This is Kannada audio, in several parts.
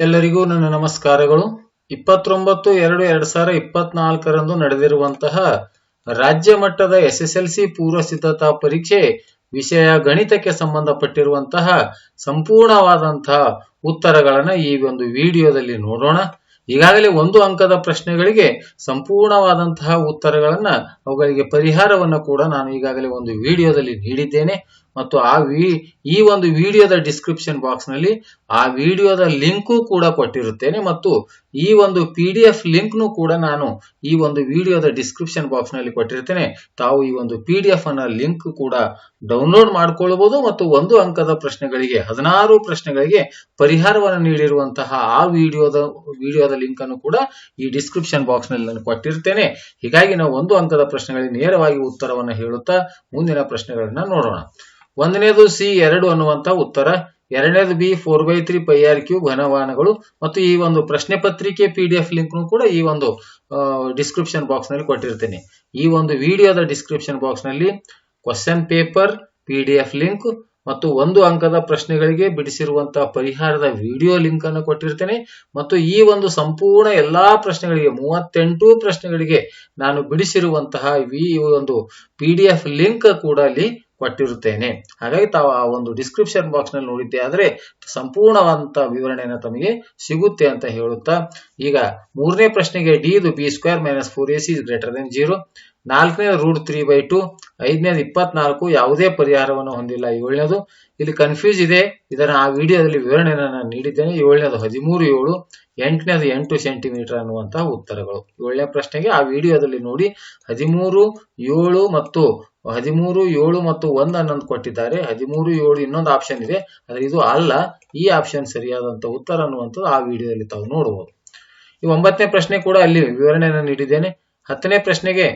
ಎಲ್ಲರಿಗೂ ನನ್ನ ನಮಸ್ಕಾರಗಳು. ಇಪ್ಪತ್ತೊಂಬತ್ತು ಎರಡು ಎರಡ್ ಸಾವಿರ ಇಪ್ಪತ್ನಾಲ್ಕರಂದು ನಡೆದಿರುವಂತಹ ರಾಜ್ಯ ಮಟ್ಟದ ಎಸ್ ಎಸ್ ಎಲ್ ಸಿ ಪೂರ್ವ ಸಿದ್ಧತಾ ಪರೀಕ್ಷೆ ವಿಷಯ ಗಣಿತಕ್ಕೆ ಸಂಬಂಧಪಟ್ಟಿರುವಂತಹ ಸಂಪೂರ್ಣವಾದಂತಹ ಉತ್ತರಗಳನ್ನ ಈ ಒಂದು ವಿಡಿಯೋದಲ್ಲಿ ನೋಡೋಣ. ಈಗಾಗಲೇ ಒಂದು ಅಂಕದ ಪ್ರಶ್ನೆಗಳಿಗೆ ಸಂಪೂರ್ಣವಾದಂತಹ ಉತ್ತರಗಳನ್ನ ಅವುಗಳಿಗೆ ಪರಿಹಾರವನ್ನು ಕೂಡ ನಾನು ಈಗಾಗಲೇ ಒಂದು ವಿಡಿಯೋದಲ್ಲಿ ನೀಡಿದ್ದೇನೆ. ಮತ್ತು ಆ ವಿ, ಈ ಒಂದು ವಿಡಿಯೋದ ಡಿಸ್ಕ್ರಿಪ್ಷನ್ ಬಾಕ್ಸ್ನಲ್ಲಿ ಆ ವಿಡಿಯೋದ ಲಿಂಕು ಕೂಡ ಕೊಟ್ಟಿರುತ್ತೇನೆ ಮತ್ತು ಈ ಒಂದು ಪಿ ಡಿ ಎಫ್ ಲಿಂಕ್ನು ಕೂಡ ನಾನು ಈ ಒಂದು ವಿಡಿಯೋದ ಡಿಸ್ಕ್ರಿಪ್ಷನ್ ಬಾಕ್ಸ್ನಲ್ಲಿ ಕೊಟ್ಟಿರ್ತೇನೆ. ತಾವು ಈ ಒಂದು ಪಿ ಡಿ ಎಫ್ ಅನ್ನ ಲಿಂಕ್ ಕೂಡ ಡೌನ್ಲೋಡ್ ಮಾಡ್ಕೊಳ್ಬಹುದು ಮತ್ತು ಒಂದು ಅಂಕದ ಪ್ರಶ್ನೆಗಳಿಗೆ, ಹದಿನಾರು ಪ್ರಶ್ನೆಗಳಿಗೆ ಪರಿಹಾರವನ್ನು ನೀಡಿರುವಂತಹ ಆ ವಿಡಿಯೋದ ವಿಡಿಯೋದ ಲಿಂಕ್ ಅನ್ನು ಕೂಡ ಈ ಡಿಸ್ಕ್ರಿಪ್ಷನ್ ಬಾಕ್ಸ್ನಲ್ಲಿ ನಾನು ಕೊಟ್ಟಿರ್ತೇನೆ. ಹೀಗಾಗಿ ನಾವು ಒಂದು ಅಂಕದ ಪ್ರಶ್ನೆಗಳಿಗೆ ನೇರವಾಗಿ ಉತ್ತರವನ್ನು ಹೇಳುತ್ತಾ ಮುಂದಿನ ಪ್ರಶ್ನೆಗಳನ್ನ ನೋಡೋಣ. ಒಂದನೇದು ಸಿ ಎರಡು ಅನ್ನುವಂತ ಉತ್ತರ, ಎರಡನೇದು B four by three pi R cube ಘನವಾನಗಳು ಮತ್ತು ಈ ಒಂದು ಪ್ರಶ್ನೆ ಪತ್ರಿಕೆ ಪಿ ಡಿ ಎಫ್ ಲಿಂಕ್ ಕೂಡ ಈ ಒಂದು ಡಿಸ್ಕ್ರಿಪ್ಷನ್ ಬಾಕ್ಸ್ನಲ್ಲಿ ಕೊಟ್ಟಿರ್ತೇನೆ. ಈ ಒಂದು ವಿಡಿಯೋದ ಡಿಸ್ಕ್ರಿಪ್ಷನ್ ಬಾಕ್ಸ್ನಲ್ಲಿ question paper P D F link ಮತ್ತು ಒಂದು ಅಂಕದ ಪ್ರಶ್ನೆಗಳಿಗೆ ಬಿಡಿಸಿರುವಂತಹ ಪರಿಹಾರದ ವಿಡಿಯೋ ಲಿಂಕ್ ಅನ್ನು ಕೊಟ್ಟಿರ್ತೇನೆ. ಮತ್ತು ಈ ಒಂದು ಸಂಪೂರ್ಣ ಎಲ್ಲಾ ಪ್ರಶ್ನೆಗಳಿಗೆ, ಮೂವತ್ತೆಂಟು ಪ್ರಶ್ನೆಗಳಿಗೆ ನಾನು ಬಿಡಿಸಿರುವಂತಹ ಈ ಒಂದು ಪಿ ಡಿ ಎಫ್ ಲಿಂಕ್ ಕೂಡ ಅಲ್ಲಿ ಕೊಟ್ಟಿರುತ್ತೇನೆ. ಹಾಗಾಗಿ ತಾವು ಆ ಒಂದು ಡಿಸ್ಕ್ರಿಪ್ಷನ್ ಬಾಕ್ಸ್ನಲ್ಲಿ ನೋಡಿದ್ದೆ ಆದ್ರೆ ಸಂಪೂರ್ಣವಂತ ವಿವರಣೆಯನ್ನು ತಮಗೆ ಸಿಗುತ್ತೆ ಅಂತ ಹೇಳುತ್ತಾ, ಈಗ ಮೂರನೇ ಪ್ರಶ್ನೆಗೆ ಡಿ ಇದು B square minus four A C greater than zero ನಾಲ್ಕನೇ ರೂಟ್ ತ್ರೀ ಬೈ ಟು ಐದನೇದು ಇಪ್ಪತ್ನಾಲ್ಕು, ಯಾವುದೇ ಪರಿಹಾರವನ್ನು ಹೊಂದಿಲ್ಲ. ಏಳನೇದು, ಇಲ್ಲಿ ಕನ್ಫ್ಯೂಸ್ ಇದೆ. ಇದರ ಆ ವಿಡಿಯೋದಲ್ಲಿ ವಿವರಣೆಯನ್ನು ನಾನು ನೀಡಿದ್ದೇನೆ. ಏಳನೇದು ಹದಿಮೂರು, ಏಳು, ಎಂಟನೇದು ಎಂಟು ಸೆಂಟಿಮೀಟರ್ ಅನ್ನುವಂತಹ ಉತ್ತರಗಳು. ಏಳನೇ ಪ್ರಶ್ನೆಗೆ ಆ ವಿಡಿಯೋದಲ್ಲಿ ನೋಡಿ, ಹದಿಮೂರು, ಏಳು ಮತ್ತು ಹದಿಮೂರು, ಏಳು ಮತ್ತು ಒಂದು ಅನ್ನೊಂದು ಕೊಟ್ಟಿದ್ದಾರೆ. ಹದಿಮೂರು, ಏಳು ಇನ್ನೊಂದು ಆಪ್ಷನ್ ಇದೆ. ಆದರೆ ಇದು ಅಲ್ಲ, ಈ ಆಪ್ಷನ್ ಸರಿಯಾದಂಥ ಉತ್ತರ ಅನ್ನುವಂಥದ್ದು ಆ ವಿಡಿಯೋದಲ್ಲಿ ತಾವು ನೋಡಬಹುದು. ಈ ಒಂಬತ್ತನೇ ಪ್ರಶ್ನೆ ಕೂಡ ಅಲ್ಲಿ ವಿವರಣೆಯನ್ನು ನೀಡಿದ್ದೇನೆ. ಹತ್ತನೇ ಪ್ರಶ್ನೆಗೆ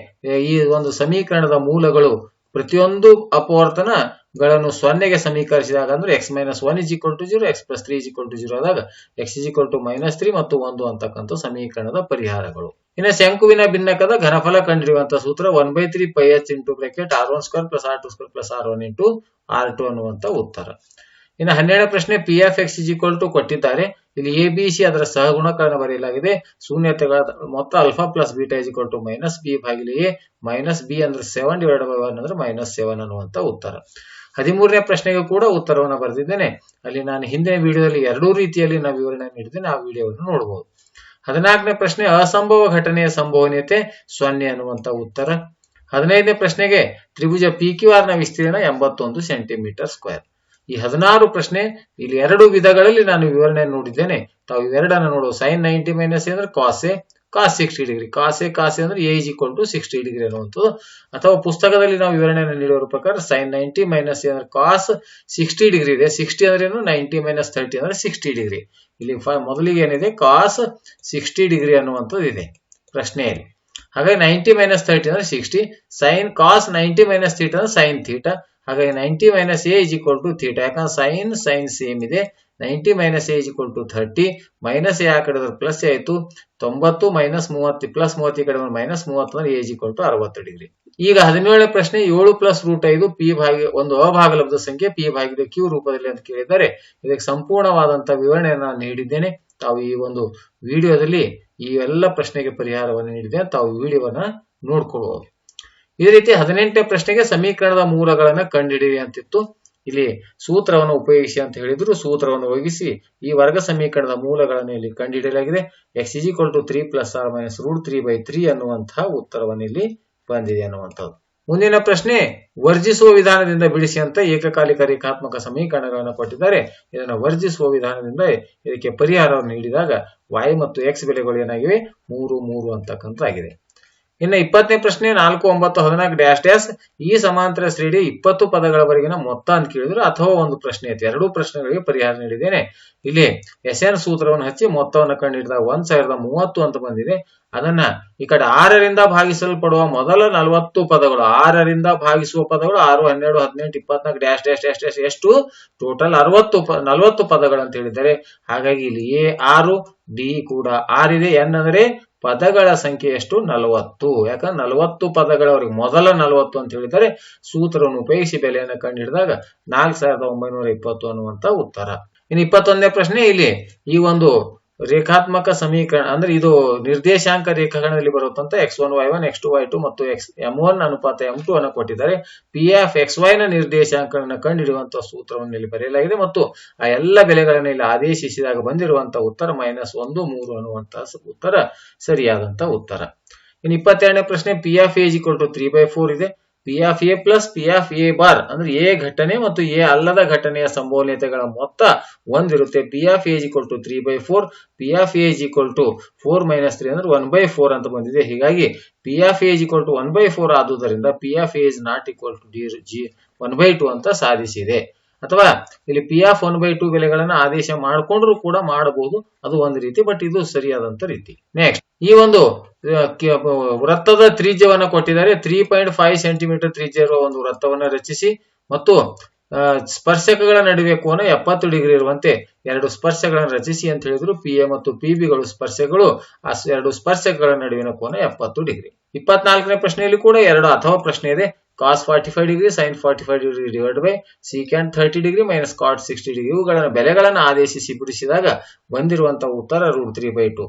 ಈ ಒಂದು ಸಮೀಕರಣದ ಮೂಲಗಳು ಪ್ರತಿಯೊಂದು ಅಪವರ್ತನಗಳನ್ನು ಸೊನ್ನೆಗೆ ಸಮೀಕರಿಸಿದಾಗ ಅಂದ್ರೆ X minus one is equal to zero X plus three is equal to zero ಆದಾಗ X is equal to minus three ಮತ್ತು ಒಂದು ಅಂತಕ್ಕಂಥ ಸಮೀಕರಣದ ಪರಿಹಾರಗಳು. ಇನ್ನು ಶಂಕುವಿನ ಭಿನ್ನಕದ ಘನಫಲ ಕಂಡಿರುವಂತಹ ಸೂತ್ರ one by three pi H into bracket R one square plus R two square plus R one into R two ಅನ್ನುವಂತ ಉತ್ತರ. ಇನ್ನು ಹನ್ನೆರಡು ಪ್ರಶ್ನೆ P F X is equal to ಕೊಟ್ಟಿದ್ದಾರೆ. ಇಲ್ಲಿ ಎ ಬಿ ಸಿ ಅದರ ಸಹಗುಣಕರಣ ಬರೆಯಲಾಗಿದೆ. ಶೂನ್ಯತೆಗಳ ಮೊತ್ತ alpha plus beta is to minus B ಭಾಗಿಲೆ A minus B ಅಂದ್ರೆ ಸೆವೆನ್ ಡಿವೈಡ್ ಬೈ ಒನ್ ಅಂದ್ರೆ ಮೈನಸ್ ಸೆವೆನ್ ಅನ್ನುವಂತ ಉತ್ತರ. ಹದಿಮೂರನೇ ಪ್ರಶ್ನೆಗೂ ಕೂಡ ಉತ್ತರವನ್ನು ಬರೆದಿದ್ದೇನೆ. ಅಲ್ಲಿ ನಾನು ಹಿಂದಿನ ವಿಡಿಯೋದಲ್ಲಿ ಎರಡೂ ರೀತಿಯಲ್ಲಿ ನಾವು ವಿವರಣೆ ನೀಡಿದ್ದೇನೆ. ಆ ವಿಡಿಯೋವನ್ನು ನೋಡಬಹುದು ಹದಿನಾಲ್ಕನೇ ಪ್ರಶ್ನೆ, ಅಸಂಭವ ಘಟನೆಯ ಸಂಭವನೀಯತೆ ಸೊನ್ನೆ ಅನ್ನುವಂತ ಉತ್ತರ. ಹದಿನೈದನೇ ಪ್ರಶ್ನೆಗೆ ತ್ರಿಭುಜ ಪಿ ಕ್ಯೂ ಆರ್ನ ವಿಸ್ತೀರ್ಣ ಎಂಬತ್ತೊಂದು ಸೆಂಟಿಮೀಟರ್ ಸ್ಕ್ವೇರ್ ಈ ಹದಿನಾರು ಪ್ರಶ್ನೆ, ಇಲ್ಲಿ ಎರಡು ವಿಧಗಳಲ್ಲಿ ನಾನು ವಿವರಣೆ ನೋಡಿದ್ದೇನೆ. ತಾವು ಇವೆರಡನ್ನು ನೋಡುವ ಸೈನ್ ನೈಂಟಿ ಮೈನಸ್ ಅಂದ್ರೆ ಕಾಸೆ cos sixty degree cos A cos A ಅಂದ್ರೆ A is equal to sixty degree ಅನ್ನುವಂಥದ್ದು. ಅಥವಾ ಪುಸ್ತಕದಲ್ಲಿ ನಾವು ವಿವರಣೆಯನ್ನು ನೀಡುವ ಪ್ರಕಾರ ಸೈನ್ ನೈಂಟಿ ಮೈನಸ್ ಅಂದ್ರೆ ಕಾಸ್ ಸಿಕ್ಸ್ಟಿ ಡಿಗ್ರಿ ಇದೆ. ಸಿಕ್ಸ್ಟಿ ಅಂದ್ರೆ ಏನು? ನೈಂಟಿ ಮೈನಸ್ ತರ್ಟಿ ಅಂದ್ರೆ ಸಿಕ್ಸ್ಟಿ ಡಿಗ್ರಿ ಇಲ್ಲಿ ಮೊದಲಿಗೆ ಏನಿದೆ? ಕಾಸ್ ಸಿಕ್ಸ್ಟಿ ಡಿಗ್ರಿ ಅನ್ನುವಂಥದ್ದು ಇದೆ ಪ್ರಶ್ನೆಯಲ್ಲಿ. ಹಾಗಾಗಿ ನೈಂಟಿ ಮೈನಸ್ ತರ್ಟಿ ಅಂದ್ರೆ sixty sine cos ninety minus theta ಅಂದ್ರೆ ಸೈನ್ ಥೀಟಾ ಹಾಗಾಗಿ ninety minus A is equal to theta ಯಾಕಂದ್ರೆ ಸೈನ್ ಸೈನ್ ಸೇಮ್ ಇದೆ. Ninety minus A is equal to thirty minus A ಆ ಕಡೆ ಪ್ಲಸ್ ಆಯ್ತು. ತೊಂಬತ್ತು ಮೈನಸ್ ಮೂವತ್ತು ಪ್ಲಸ್ ಮೂವತ್ತು ಈ ಕಡೆ ಮೈನಸ್ ಮೂವತ್ತು ಅಂದ್ರೆ ಎ ಇಸ್ ಈಕ್ವಲ್ ಟು ಅರವತ್ತು ಡಿಗ್ರಿ ಈಗ ಹದಿನೇಳನೇ ಪ್ರಶ್ನೆ, ಏಳು ಪ್ಲಸ್ ರೂಟ್ ಐದು ಪಿ ಭಾಗಿ, ಒಂದು ಅಭಾಗಲಬ್ಧ ಸಂಖ್ಯೆ ಪಿ ಭಾಗಿದ ಕ್ಯೂ ರೂಪದಲ್ಲಿ ಅಂತ ಕೇಳಿದ್ದಾರೆ. ಇದಕ್ಕೆ ಸಂಪೂರ್ಣವಾದಂತಹ ವಿವರಣೆಯನ್ನು ನಾನು ನೀಡಿದ್ದೇನೆ. ತಾವು ಈ ಒಂದು ವಿಡಿಯೋದಲ್ಲಿ ಈ ಎಲ್ಲ ಪ್ರಶ್ನೆಗೆ ಪರಿಹಾರವನ್ನು ನೀಡಿದೆ ತಾವು ವಿಡಿಯೋವನ್ನ ನೋಡ್ಕೊಳ್ಬಹುದು ಇದೇ ರೀತಿ ಹದಿನೆಂಟನೇ ಪ್ರಶ್ನೆಗೆ ಸಮೀಕರಣದ ಮೂಲಗಳನ್ನು ಕಂಡುಹಿಡಿಯಿರಿ ಅಂತಿತ್ತು. ಇಲ್ಲಿ ಸೂತ್ರವನ್ನು ಉಪಯೋಗಿಸಿ ಅಂತ ಹೇಳಿದ್ರು. ಸೂತ್ರವನ್ನು ಉಪಯೋಗಿಸಿ ಈ ವರ್ಗ ಸಮೀಕರಣದ ಮೂಲಗಳನ್ನು ಇಲ್ಲಿ ಕಂಡುಹಿಡಿಯಲಾಗಿದೆ X equal to three plus or minus root three by three ಅನ್ನುವಂತಹ ಉತ್ತರವನ್ನು ಇಲ್ಲಿ ಬಂದಿದೆ ಅನ್ನುವಂಥದ್ದು. ಮುಂದಿನ ಪ್ರಶ್ನೆ, ವರ್ಜಿಸುವ ವಿಧಾನದಿಂದ ಬಿಡಿಸಿ ಅಂತ ಏಕಕಾಲಿಕ ರೇಖಾತ್ಮಕ ಸಮೀಕರಣಗಳನ್ನು ಕೊಟ್ಟಿದ್ದಾರೆ. ಇದನ್ನು ವರ್ಜಿಸುವ ವಿಧಾನದಿಂದ ಇದಕ್ಕೆ ಪರಿಹಾರವನ್ನು ನೀಡಿದಾಗ y ಮತ್ತು ಎಕ್ಸ್ ಬೆಲೆಗಳು ಏನಾಗಿವೆ? ಮೂರು ಮೂರು ಅಂತಕ್ಕಂಥ ಆಗಿದೆ ಇನ್ನು ಇಪ್ಪತ್ತನೇ ಪ್ರಶ್ನೆ, ನಾಲ್ಕು, ಒಂಬತ್ತು, ಹದಿನಾಲ್ಕು ಡ್ಯಾಶ್ ಡ್ಯಾಶ್ ಈ ಸಮಾಂತರ ಶ್ರೇಣಿ ಇಪ್ಪತ್ತು ಪದಗಳವರೆಗಿನ ಮೊತ್ತ ಅಂತ ಕೇಳಿದ್ರು ಅಥವಾ ಒಂದು ಪ್ರಶ್ನೆ ಐತಿ ಎರಡೂ ಪ್ರಶ್ನೆಗಳಿಗೆ ಪರಿಹಾರ ನೀಡಿದ್ದೇನೆ. ಇಲ್ಲಿ ಎಸ್ ಎನ್ ಸೂತ್ರವನ್ನು ಹಚ್ಚಿ ಮೊತ್ತವನ್ನು ಕಂಡುಹಿಡಿದಾಗ ಒಂದ್ ಸಾವಿರದ ಮೂವತ್ತು ಅಂತ ಬಂದಿದೆ. ಅದನ್ನ ಈ ಕಡೆ ಆರರಿಂದ ಭಾಗಿಸಲ್ಪಡುವ ಮೊದಲ ನಲವತ್ತು ಪದಗಳು, ಆರರಿಂದ ಭಾಗಿಸುವ ಪದಗಳು, ಆರು, ಹನ್ನೆರಡು, ಹದಿನೆಂಟು, ಇಪ್ಪತ್ನಾಲ್ಕು ಡ್ಯಾಶ್ ಡ್ಯಾಶ್ ಡ್ಯಾಶ್ ಡ್ಯಾಶ್ ಎಷ್ಟು? ಟೋಟಲ್ ಅರವತ್ತು ನಲವತ್ತು ಪದಗಳು ಅಂತ ಹೇಳಿದ್ದಾರೆ. ಹಾಗಾಗಿ ಇಲ್ಲಿ ಎ ಆರು ಡಿ ಕೂಡ ಆರ್ ಇದೆ ಎನ್ ಅಂದ್ರೆ ಪದಗಳ ಸಂಖ್ಯೆ ಎಷ್ಟು? ನಲವತ್ತು. ಯಾಕಂದ್ರೆ ನಲವತ್ತು ಪದಗಳವರಿಗೆ ಮೊದಲ ನಲವತ್ತು ಅಂತ ಹೇಳಿದರೆ ಸೂತ್ರವನ್ನು ಉಪಯೋಗಿಸಿ ಬೆಲೆಯನ್ನು ಕಂಡುಹಿಡಿದಾಗ ನಾಲ್ಕು ಸಾವಿರದ ಒಂಬೈನೂರ ಇಪ್ಪತ್ತು ಅನ್ನುವಂತ ಉತ್ತರ. ಇನ್ನು ಇಪ್ಪತ್ತೊಂದನೇ ಪ್ರಶ್ನೆ ಇಲ್ಲಿ ಈ ಒಂದು ರೇಖಾತ್ಮಕ ಸಮೀಕರಣ, ಅಂದ್ರೆ ಇದು ನಿರ್ದೇಶಾಂಕ ರೇಖಾಗಣದಲ್ಲಿ ಬರುತ್ತಂತ X one Y one X two Y two ಮತ್ತು ಎಕ್ಸ್ ಎಂ ಒನ್ ಅನುಪಾತ ಎಂ ಟು ಅನ್ನು ಕೊಟ್ಟಿದ್ದಾರೆ. ಪಿ ಎಫ್ ಎಕ್ಸ್ ವೈ ನ ನಿರ್ದೇಶಾಂಕಗಳನ್ನು ಕಂಡುಹಿಡಿಯುವಂತಹ ಸೂತ್ರವನ್ನು ಇಲ್ಲಿ ಬರೆಯಲಾಗಿದೆ ಮತ್ತು ಆ ಎಲ್ಲ ಬೆಲೆಗಳನ್ನು ಇಲ್ಲಿ ಆದೇಶಿಸಿದಾಗ ಬಂದಿರುವಂತಹ ಉತ್ತರ ಮೈನಸ್ ಒಂದು, ಮೂರು ಅನ್ನುವಂತಹ ಉತ್ತರ ಸರಿಯಾದಂತಹ ಉತ್ತರ. ಇನ್ನು ಇಪ್ಪತ್ತೆರಡನೇ ಪ್ರಶ್ನೆ P F A to three by four ಇದೆ. P of A plus P of A bar ಅಂದ್ರೆ ಎ ಘಟನೆ ಮತ್ತು ಎ ಅಲ್ಲದ ಘಟನೆಯ ಸಂಭವನೀಯತೆಗಳ ಮೊತ್ತ ಒಂದಿರುತ್ತೆ. P of A to three by four P of A to four minus three ಅಂದ್ರೆ ಒನ್ ಬೈ ಫೋರ್ ಅಂತ ಬಂದಿದೆ. ಹೀಗಾಗಿ P of A to one by four ಆದುದರಿಂದ P of A is not equal to D G one by two ಅಂತ ಸಾಧಿಸಿದೆ. ಅಥವಾ ಇಲ್ಲಿ P of one by two ಬೆಲೆಗಳನ್ನ ಆದೇಶ ಮಾಡಿಕೊಂಡ್ರು ಕೂಡ ಮಾಡಬಹುದು. ಅದು ಒಂದು ರೀತಿ ಬಟ್ ಇದು ಸರಿಯಾದಂತ ರೀತಿ. ನೆಕ್ಸ್ಟ್ ಈ ಒಂದು ವೃತ್ತದ ತ್ರಿಜ್ಯವನ್ನು ಕೊಟ್ಟಿದ್ದಾರೆ. ತ್ರೀ ಪಾಯಿಂಟ್ ಫೈವ್ ಸೆಂಟಿಮೀಟರ್ ತ್ರಿಜ್ಯ ಇರುವ ಒಂದು ವೃತ್ತವನ್ನು ರಚಿಸಿ ಮತ್ತು ಸ್ಪರ್ಶಕಗಳ ನಡುವೆ ಕೋನ ಎಪ್ಪತ್ತು ಡಿಗ್ರಿ ಇರುವಂತೆ ಎರಡು ಸ್ಪರ್ಶಗಳನ್ನು ರಚಿಸಿ ಅಂತ ಹೇಳಿದ್ರು. ಪಿ ಎ ಮತ್ತು ಪಿ ಬಿಗಳು ಸ್ಪರ್ಶಗಳು ಆ ಎರಡು ಸ್ಪರ್ಶಕಗಳ ನಡುವಿನ ಕೋನ ಎಪ್ಪತ್ತು ಡಿಗ್ರಿ. ಇಪ್ಪತ್ನಾಲ್ಕನೇ ಪ್ರಶ್ನೆಯಲ್ಲಿ ಕೂಡ ಎರಡು ಅಥವಾ ಪ್ರಶ್ನೆ ಇದೆ. Cos forty five degree sine forty five degree divide by secant thirty degree minus cot sixty degree ಇವುಗಳ ಬೆಲೆಗಳನ್ನು ಆದೇಶಿಸಿ ಬಿಡಿಸಿದಾಗ ಬಂದಿರುವಂತಹ ಉತ್ತರ ರೂಟ್ ತ್ರೀ ಬೈ ಟು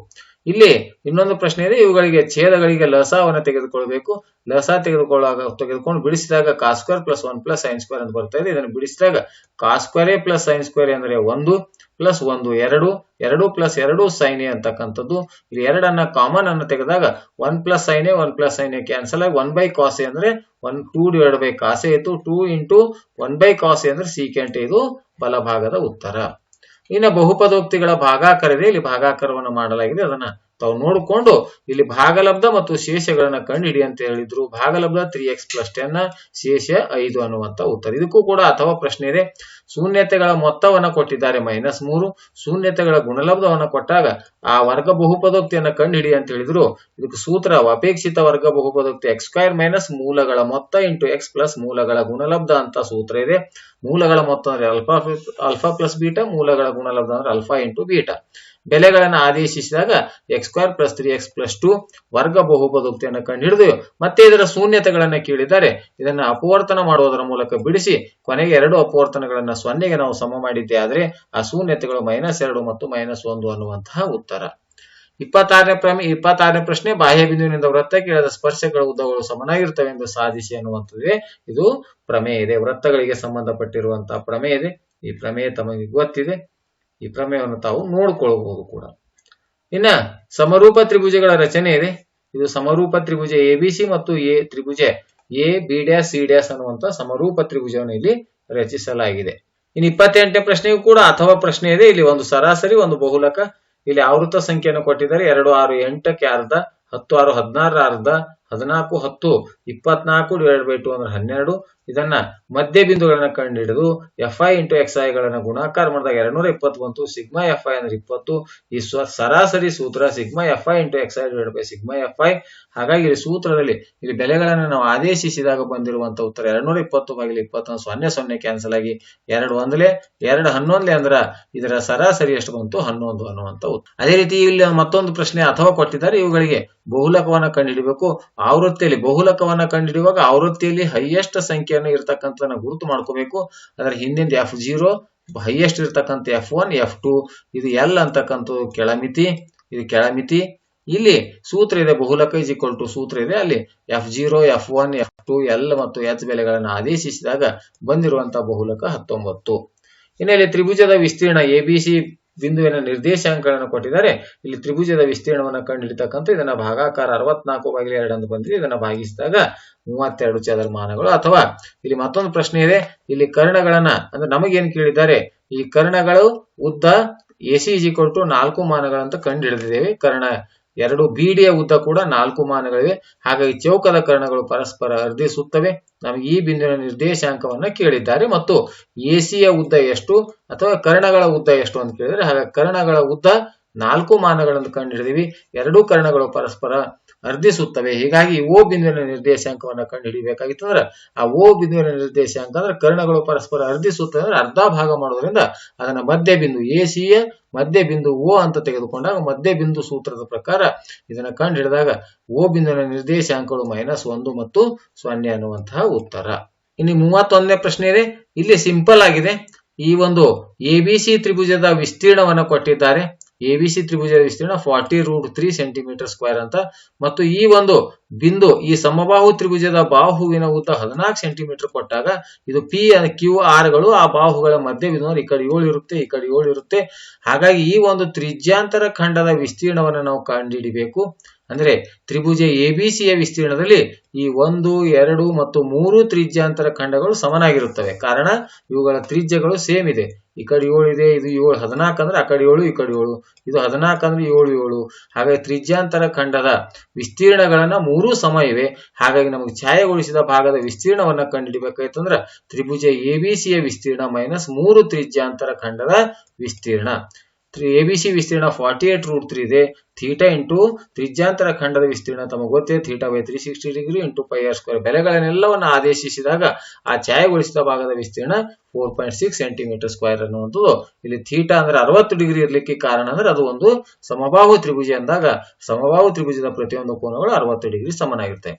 ಇಲ್ಲಿ ಇನ್ನೊಂದು ಪ್ರಶ್ನೆ ಇದೆ. ಇವುಗಳಿಗೆ ಛೇದಗಳಿಗೆ ಲಸಾವನ್ನು ತೆಗೆದುಕೊಳ್ಬೇಕು. ಲಸ ತೆಗೆದುಕೊಳ್ಳಾಗ ತೆಗೆದುಕೊಂಡು ಬಿಡಿಸಿದಾಗ cos square plus one plus sine square ಅಂತ ಬರ್ತಾ ಇದೆ. ಇದನ್ನು ಬಿಡಿಸಿದಾಗ cos square plus sine square ಅಂದ್ರೆ ಒಂದು ಪ್ಲಸ್ ಒಂದು ಎರಡು ಎರಡು ಪ್ಲಸ್ ಎರಡು ಸೈನ್ ಎ ಅಂತಕ್ಕಂಥದ್ದು. ಇಲ್ಲಿ ಎರಡನ್ನ ಕಾಮನ್ ಅನ್ನು ತೆಗೆದಾಗ one plus sine A one plus sine A cancel ಆಗಿ ಒನ್ ಬೈ ಕಾಸೆ ಅಂದ್ರೆ one two divide by cos ಇತ್ತು. Two into one by cos ಅಂದ್ರೆ ಸಿಕೆಂಟ್ ಇದು ಬಲಭಾಗದ ಉತ್ತರ. ಇನ್ನು ಬಹುಪದೋಕ್ತಿಗಳ ಭಾಗಾಕಾರ ಇದೆ ಇಲ್ಲಿ ಭಾಗಾಕಾರವನ್ನು ಮಾಡಲಾಗಿದೆ. ಅದನ್ನ ತಾವು ನೋಡಿಕೊಂಡು ಇಲ್ಲಿ ಭಾಗಲಬ್ಧ ಮತ್ತು ಶೇಷಗಳನ್ನ ಕಂಡುಹಿಡಿ ಅಂತ ಹೇಳಿದ್ರು. ಭಾಗಲಬ್ಧ ತ್ರೀ ಎಕ್ಸ್ ಪ್ಲಸ್ ಟೆನ್ ಶೇಷ ಐದು ಅನ್ನುವಂತ ಉತ್ತರ. ಇದಕ್ಕೂ ಕೂಡ ಅಥವಾ ಪ್ರಶ್ನೆ ಇದೆ. ಶೂನ್ಯತೆಗಳ ಮೊತ್ತವನ್ನು ಕೊಟ್ಟಿದ್ದಾರೆ ಮೈನಸ್ ಮೂರು. ಶೂನ್ಯತೆಗಳ ಗುಣಲಬ್ಧವನ್ನು ಕೊಟ್ಟಾಗ ಆ ವರ್ಗ ಬಹುಪದೋಕ್ತಿಯನ್ನು ಕಂಡುಹಿಡಿ ಅಂತ ಹೇಳಿದ್ರು. ಇದಕ್ಕೆ ಸೂತ್ರ ಅಪೇಕ್ಷಿತ ವರ್ಗ ಬಹುಪದೋಕ್ತಿ ಎಕ್ಸ್ ಸ್ಕ್ವೈರ್ ಮೈನಸ್ ಮೂಲಗಳ ಮೊತ್ತ ಇಂಟು ಎಕ್ಸ್ ಪ್ಲಸ್ ಮೂಲಗಳ ಗುಣಲಬ್ಧ ಅಂತ ಸೂತ್ರ ಇದೆ. ಮೂಲಗಳ ಮೊತ್ತ ಅಂದ್ರೆ ಅಲ್ಫಾ ಅಲ್ಫಾ ಪ್ಲಸ್ ಬೀಟಾ ಮೂಲಗಳ ಗುಣಲಬ್ಧ ಅಂದ್ರೆ ಅಲ್ಫಾ ಇಂಟು ಬೀಟಾ ಬೆಲೆಗಳನ್ನು ಆದೇಶಿಸಿದಾಗ X square plus three X plus two ವರ್ಗ ಬಹುಪದೋಕ್ತಿಯನ್ನು ಕಂಡುಹಿಡಿದು ಮತ್ತೆ ಇದರ ಶೂನ್ಯತೆಗಳನ್ನು ಕೇಳಿದ್ದಾರೆ ಇದನ್ನು ಅಪವರ್ತನ ಮಾಡುವುದರ ಮೂಲಕ ಬಿಡಿಸಿ ಕೊನೆಗೆ ಎರಡು ಅಪವರ್ತನಗಳನ್ನು ಸೊನ್ನೆಗೆ ನಾವು ಸಮ ಮಾಡಿದ್ದೆ ಆದರೆ ಆ ಶೂನ್ಯತೆಗಳು ಮೈನಸ್ ಎರಡು ಮತ್ತು ಮೈನಸ್ ಒಂದು ಅನ್ನುವಂತಹ ಉತ್ತರ. ಇಪ್ಪತ್ತಾರನೇ ಪ್ರಮೇ ಇಪ್ಪತ್ತಾರನೇ ಪ್ರಶ್ನೆ, ಬಾಹ್ಯ ಬಿಂದುವಿನಿಂದ ವೃತ್ತಕ್ಕೆ ಇಳಿದ ಸ್ಪರ್ಶಗಳ ಉದ್ದಗಳು ಸಮನಾಗಿರ್ತವೆ ಎಂದು ಸಾಧಿಸಿ ಅನ್ನುವಂಥದ್ದೇ ಇದು ಪ್ರಮೇಯ ಇದೆ. ವೃತ್ತಗಳಿಗೆ ಸಂಬಂಧಪಟ್ಟಿರುವಂತಹ ಪ್ರಮೇಯ ಇದೆ. ಈ ಪ್ರಮೇಯ ತಮಗೆ ಗೊತ್ತಿದೆ. ಈ ಪ್ರಮೇಯವನ್ನು ತಾವು ನೋಡ್ಕೊಳ್ಬಹುದು ಕೂಡ. ಇನ್ನ ಸಮರೂಪ ತ್ರಿಭುಜಗಳ ರಚನೆ ಇದೆ. ಇದು ಸಮರೂಪ ತ್ರಿಭುಜ ಎ ಮತ್ತು A Tribhuja A B dash C dash ಅನ್ನುವಂತ ಸಮರೂಪ ತ್ರಿಭುಜವನ್ನು ಇಲ್ಲಿ ರಚಿಸಲಾಗಿದೆ. ಇನ್ನು ಇಪ್ಪತ್ತೆಂಟನೇ ಪ್ರಶ್ನೆಯೂ ಕೂಡ ಅಥವಾ ಪ್ರಶ್ನೆ ಇದೆ. ಇಲ್ಲಿ ಒಂದು ಸರಾಸರಿ, ಒಂದು ಬಹುಲಕ. ಇಲ್ಲಿ ಆವೃತ ಸಂಖ್ಯೆಯನ್ನು ಕೊಟ್ಟಿದ್ದಾರೆ. ಎರಡು, ಆರು, ಎಂಟಕ್ಕೆ ಅರ್ಧ, ಹತ್ತು, ಆರು, ಹದಿನಾರರ ಅರ್ಧ ಹದಿನಾಲ್ಕು, ಹತ್ತು, ಇಪ್ಪತ್ನಾಲ್ಕು ಡಿವೈಡ್ ಬೈ ಟು ಅಂದ್ರೆ ಹನ್ನೆರಡು. ಇದನ್ನ ಮಧ್ಯ ಬಿಂದುಗಳನ್ನ ಕಂಡುಹಿಡಿದು F I into X I ಗಳನ್ನ ಗುಣಾಕಾರ ಮಾಡಿದಾಗ ಎರಡ್ನೂರ ಇಪ್ಪತ್ತು ಬಂತು ಸಿಗ್ಮಾ ಎಫ್ ಐ ಅಂದ್ರೆ ಇಪ್ಪತ್ತು. ಈ ಸ್ವ ಸರಾಸರಿ ಸೂತ್ರ sigma F I into X I divide by sigma F I ಹಾಗಾಗಿ ಇಲ್ಲಿ ಸೂತ್ರದಲ್ಲಿ ಇಲ್ಲಿ ಬೆಲೆಗಳನ್ನು ನಾವು ಆದೇಶಿಸಿದಾಗ ಬಂದಿರುವಂತ ಉತ್ತರ ಎರಡ್ನೂರ ಇಪ್ಪತ್ತು ಬಾಗಿಲು ಇಪ್ಪತ್ತೊಂದು. ಸೊನ್ನೆ ಸೊನ್ನೆ ಕ್ಯಾನ್ಸಲ್ ಆಗಿ ಎರಡು ಒಂದ್ಲೆ, ಎರಡು ಹನ್ನೊಂದ್ಲೆ ಅಂದ್ರ ಇದರ ಸರಾಸರಿ ಎಷ್ಟು ಬಂತು? ಹನ್ನೊಂದು ಅನ್ನುವಂತ ಅದೇ ರೀತಿ ಇಲ್ಲಿ ಮತ್ತೊಂದು ಪ್ರಶ್ನೆ ಅಥವಾ ಕೊಟ್ಟಿದ್ದಾರೆ. ಇವುಗಳಿಗೆ ಬಹುಲಕವನ್ನ ಕಂಡುಹಿಡಿಬೇಕು. ಆವೃತ್ತಿಯಲ್ಲಿ ಬಹುಲಕವನ್ನ ಕಂಡುಹಿಡಿಯುವಾಗ ಆವೃತ್ತಿಯಲ್ಲಿ ಹೈಯೆಸ್ಟ್ ಸಂಖ್ಯೆಯನ್ನು ಇರತಕ್ಕಂತನ ಗುರುತು ಮಾಡ್ಕೋಬೇಕು. ಅದರ ಹಿಂದಿಂದ ಎಫ್ ಜೀರೋ ಹೈಯೆಸ್ಟ್ ಇರ್ತಕ್ಕಂಥ ಎಫ್ ಒನ್ ಎಫ್ ಟು ಇದು ಎಲ್ ಅಂತಕ್ಕಂಥ ಕೆಳಮಿತಿ, ಇದು ಕೆಳಮಿತಿ. ಇಲ್ಲಿ ಸೂತ್ರ ಇದೆ, ಬಹುಲಕ ಇಸ್ ಈಕ್ವಲ್ ಟು ಸೂತ್ರ ಇದೆ. ಅಲ್ಲಿ F zero F one F two L ಮತ್ತು ಎಚ್ ಬೆಲೆಗಳನ್ನು ಆದೇಶಿಸಿದಾಗ ಬಂದಿರುವಂತಹ ಬಹುಲಕ ಹತ್ತೊಂಬತ್ತು. ಇನ್ನು ಇಲ್ಲಿ ತ್ರಿಭುಜದ ವಿಸ್ತೀರ್ಣ ಎ ಬಿ ಸಿ ಬಿಂದುವಿನ ನಿರ್ದೇಶಾಂಕಗಳನ್ನು ಕೊಟ್ಟಿದ್ದಾರೆ. ಇಲ್ಲಿ ತ್ರಿಭುಜದ ವಿಸ್ತೀರ್ಣವನ್ನು ಕಂಡುಹಿಡಿತಕ್ಕಂಥ ಇದನ್ನ ಭಾಗಾಕಾರ ಅರವತ್ನಾಲ್ಕು ಬಾಗಿಲು ಎರಡು ಅಂತ ಬಂದಿದೆ. ಇದನ್ನ ಭಾಗಿಸಿದಾಗ ಮೂವತ್ತೆರಡು ಚದರಮಾನಗಳು. ಅಥವಾ ಇಲ್ಲಿ ಮತ್ತೊಂದು ಪ್ರಶ್ನೆ ಇದೆ. ಇಲ್ಲಿ ಕರ್ಣಗಳನ್ನ ಅಂದ್ರೆ ನಮಗೇನ್ ಕೇಳಿದ್ದಾರೆ? ಈ ಕರ್ಣಗಳು ಉದ್ದ ಎ ಸಿ ಈಕ್ವಲ್ ನಾಲ್ಕು ಮಾನಗಳಂತ ಕಂಡು ಹಿಡಿದಿದ್ದೇವೆ. ಕರ್ಣ ಎರಡು ಬೀಡಿಯ ಉದ್ದ ಕೂಡ ನಾಲ್ಕು ಮಾನಗಳಿವೆ. ಹಾಗಾಗಿ ಚೌಕದ ಕರ್ಣಗಳು ಪರಸ್ಪರ ಅರ್ಧಿಸುತ್ತವೆ ನಮಗೆ ಈ ಬಿಂದುವಿನ ನಿರ್ದೇಶಾಂಕವನ್ನು ಕೇಳಿದ್ದಾರೆ. ಮತ್ತು ಎಸಿಯ ಉದ್ದ ಎಷ್ಟು ಅಥವಾ ಕರ್ಣಗಳ ಉದ್ದ ಎಷ್ಟು ಅಂತ ಕೇಳಿದ್ರೆ, ಹಾಗಾಗಿ ಕರ್ಣಗಳ ಉದ್ದ ನಾಲ್ಕು ಮಾನಗಳನ್ನು ಕಂಡು ಹಿಡಿದಿವಿ ಎರಡೂ ಕರ್ಣಗಳು ಪರಸ್ಪರ ಅರ್ಧಿಸುತ್ತವೆ ಹೀಗಾಗಿ ಓ ಬಿಂದುವಿನ ನಿರ್ದೇಶಾಂಕವನ್ನು ಕಂಡು ಹಿಡಿಯಬೇಕಾಗಿತ್ತಂದ್ರೆ ಆ ಓ ಬಿಂದುವಿನ ನಿರ್ದೇಶಾಂಕ ಅಂದ್ರೆ ಕರ್ಣಗಳು ಪರಸ್ಪರ ಅರ್ಧಿಸುತ್ತವೆ ಅಂದ್ರೆ ಅರ್ಧ ಭಾಗ ಮಾಡೋದ್ರಿಂದ ಅದನ್ನ ಮಧ್ಯ ಬಿಂದು ಎ ಸಿಯ ಮಧ್ಯ ಬಿಂದು ಓ ಅಂತ ತೆಗೆದುಕೊಂಡಾಗ ಮಧ್ಯ ಬಿಂದು ಸೂತ್ರದ ಪ್ರಕಾರ ಇದನ್ನ ಕಂಡು ಹಿಡಿದಾಗ ಓ ಬಿಂದುವಿನ ನಿರ್ದೇಶಾಂಕಗಳು ಮೈನಸ್ ಒಂದು ಮತ್ತು ಸೊನ್ನೆ ಅನ್ನುವಂತಹ ಉತ್ತರ. ಇನ್ನು ಮೂವತ್ತೊಂದನೇ ಪ್ರಶ್ನೆ ಇದೆ. ಇಲ್ಲಿ ಸಿಂಪಲ್ ಆಗಿದೆ. ಈ ಒಂದು ಎ ಬಿ ಸಿ ತ್ರಿಭುಜದ ವಿಸ್ತೀರ್ಣವನ್ನು ಕೊಟ್ಟಿದ್ದಾರೆ. ಎ ಬಿ ಸಿ ತ್ರಿಭುಜದ ವಿಸ್ತೀರ್ಣ forty root three centimetre square ಅಂತ. ಮತ್ತು ಈ ಒಂದು ಬಿಂದು ಈ ಸಮಬಾಹು ತ್ರಿಭುಜದ ಬಾಹುವಿನ ಉದ್ದ ಹದಿನಾಲ್ಕು ಸೆಂಟಿಮೀಟರ್ ಕೊಟ್ಟಾಗ ಇದು ಪಿ ಕ್ಯೂ ಆರ್ಗಳು ಆ ಬಾಹುಗಳ ಮಧ್ಯ ಈ ಕಡೆ ಏಳು ಇರುತ್ತೆ, ಈ ಕಡೆ ಏಳು ಇರುತ್ತೆ. ಹಾಗಾಗಿ ಈ ಒಂದು ತ್ರಿಜ್ಯಾಂತರ ಖಂಡದ ವಿಸ್ತೀರ್ಣವನ್ನು ನಾವು ಕಂಡುಹಿಡಿಬೇಕು. ಅಂದ್ರೆ ತ್ರಿಭುಜ ಎ ಬಿ ಸಿಯ ವಿಸ್ತೀರ್ಣದಲ್ಲಿ ಈ ಒಂದು, ಎರಡು ಮತ್ತು ಮೂರು ತ್ರಿಜ್ಯಾಂತರ ಖಂಡಗಳು ಸಮನಾಗಿರುತ್ತವೆ. ಕಾರಣ ಇವುಗಳ ತ್ರಿಜ್ಯಗಳು ಸೇಮ್ ಇದೆ. ಈ ಕಡೆ ಏಳು ಇದೆ, ಇದು ಏಳು. ಹದಿನಾಲ್ಕು ಅಂದ್ರೆ ಆ ಕಡೆ ಏಳು, ಈ ಕಡೆ ಏಳು. ಇದು ಹದಿನಾಲ್ಕು ಅಂದ್ರೆ ಏಳು ಏಳು. ಹಾಗಾಗಿ ತ್ರಿಜ್ಯಾಂತರ ಖಂಡದ ವಿಸ್ತೀರ್ಣಗಳನ್ನ ಮೂರೂ ಸಮ ಇವೆ. ಹಾಗಾಗಿ ನಮಗೆ ಛಾಯೆಗೊಳಿಸಿದ ಭಾಗದ ವಿಸ್ತೀರ್ಣವನ್ನ ಕಂಡುಹಿಡಿಬೇಕಾಯ್ತಂದ್ರ ತ್ರಿಭುಜ ಎ ಬಿ ಸಿಯ ವಿಸ್ತೀರ್ಣ ಮೈನಸ್ ಮೂರು ತ್ರಿಜ್ಯಾಂತರ ಖಂಡದ ವಿಸ್ತೀರ್ಣ. ಎ ಬಿ ಸಿ ವಿಸ್ತೀರ್ಣ ಫಾರ್ಟಿ ಏಟ್ ರೂಟ್ ತ್ರೀ ಇದೆ. ಥೀಟಾ ಇಂಟು ತ್ರಿಜ್ಯಾಂತರ ಖಂಡದ ವಿಸ್ತೀರ್ಣ ತಮಗೆ ಗೊತ್ತೇ, theta by three sixty degree into pi R square. ಬೆಲೆಗಳನ್ನೆಲ್ಲವನ್ನು ಆದೇಶಿಸಿದಾಗ ಆ ಛಾಯೆಗೊಳಿಸಿದ ಭಾಗದ ವಿಸ್ತೀರ್ಣ four point six centimetre square ಅನ್ನುವಂಥದ್ದು. ಇಲ್ಲಿ ಥೀಟಾ ಅಂದ್ರೆ ಅರವತ್ತು ಡಿಗ್ರಿ ಇರಲಿಕ್ಕೆ ಕಾರಣ ಅಂದ್ರೆ ಅದು ಒಂದು ಸಮಬಾಹು ತ್ರಿಭುಜ ಅಂದಾಗ ಸಮಬಾಹು ತ್ರಿಭುಜದ ಪ್ರತಿಯೊಂದು ಕೋನಗಳು ಅರವತ್ತು ಡಿಗ್ರಿ ಸಮನಾಗಿರುತ್ತೆ.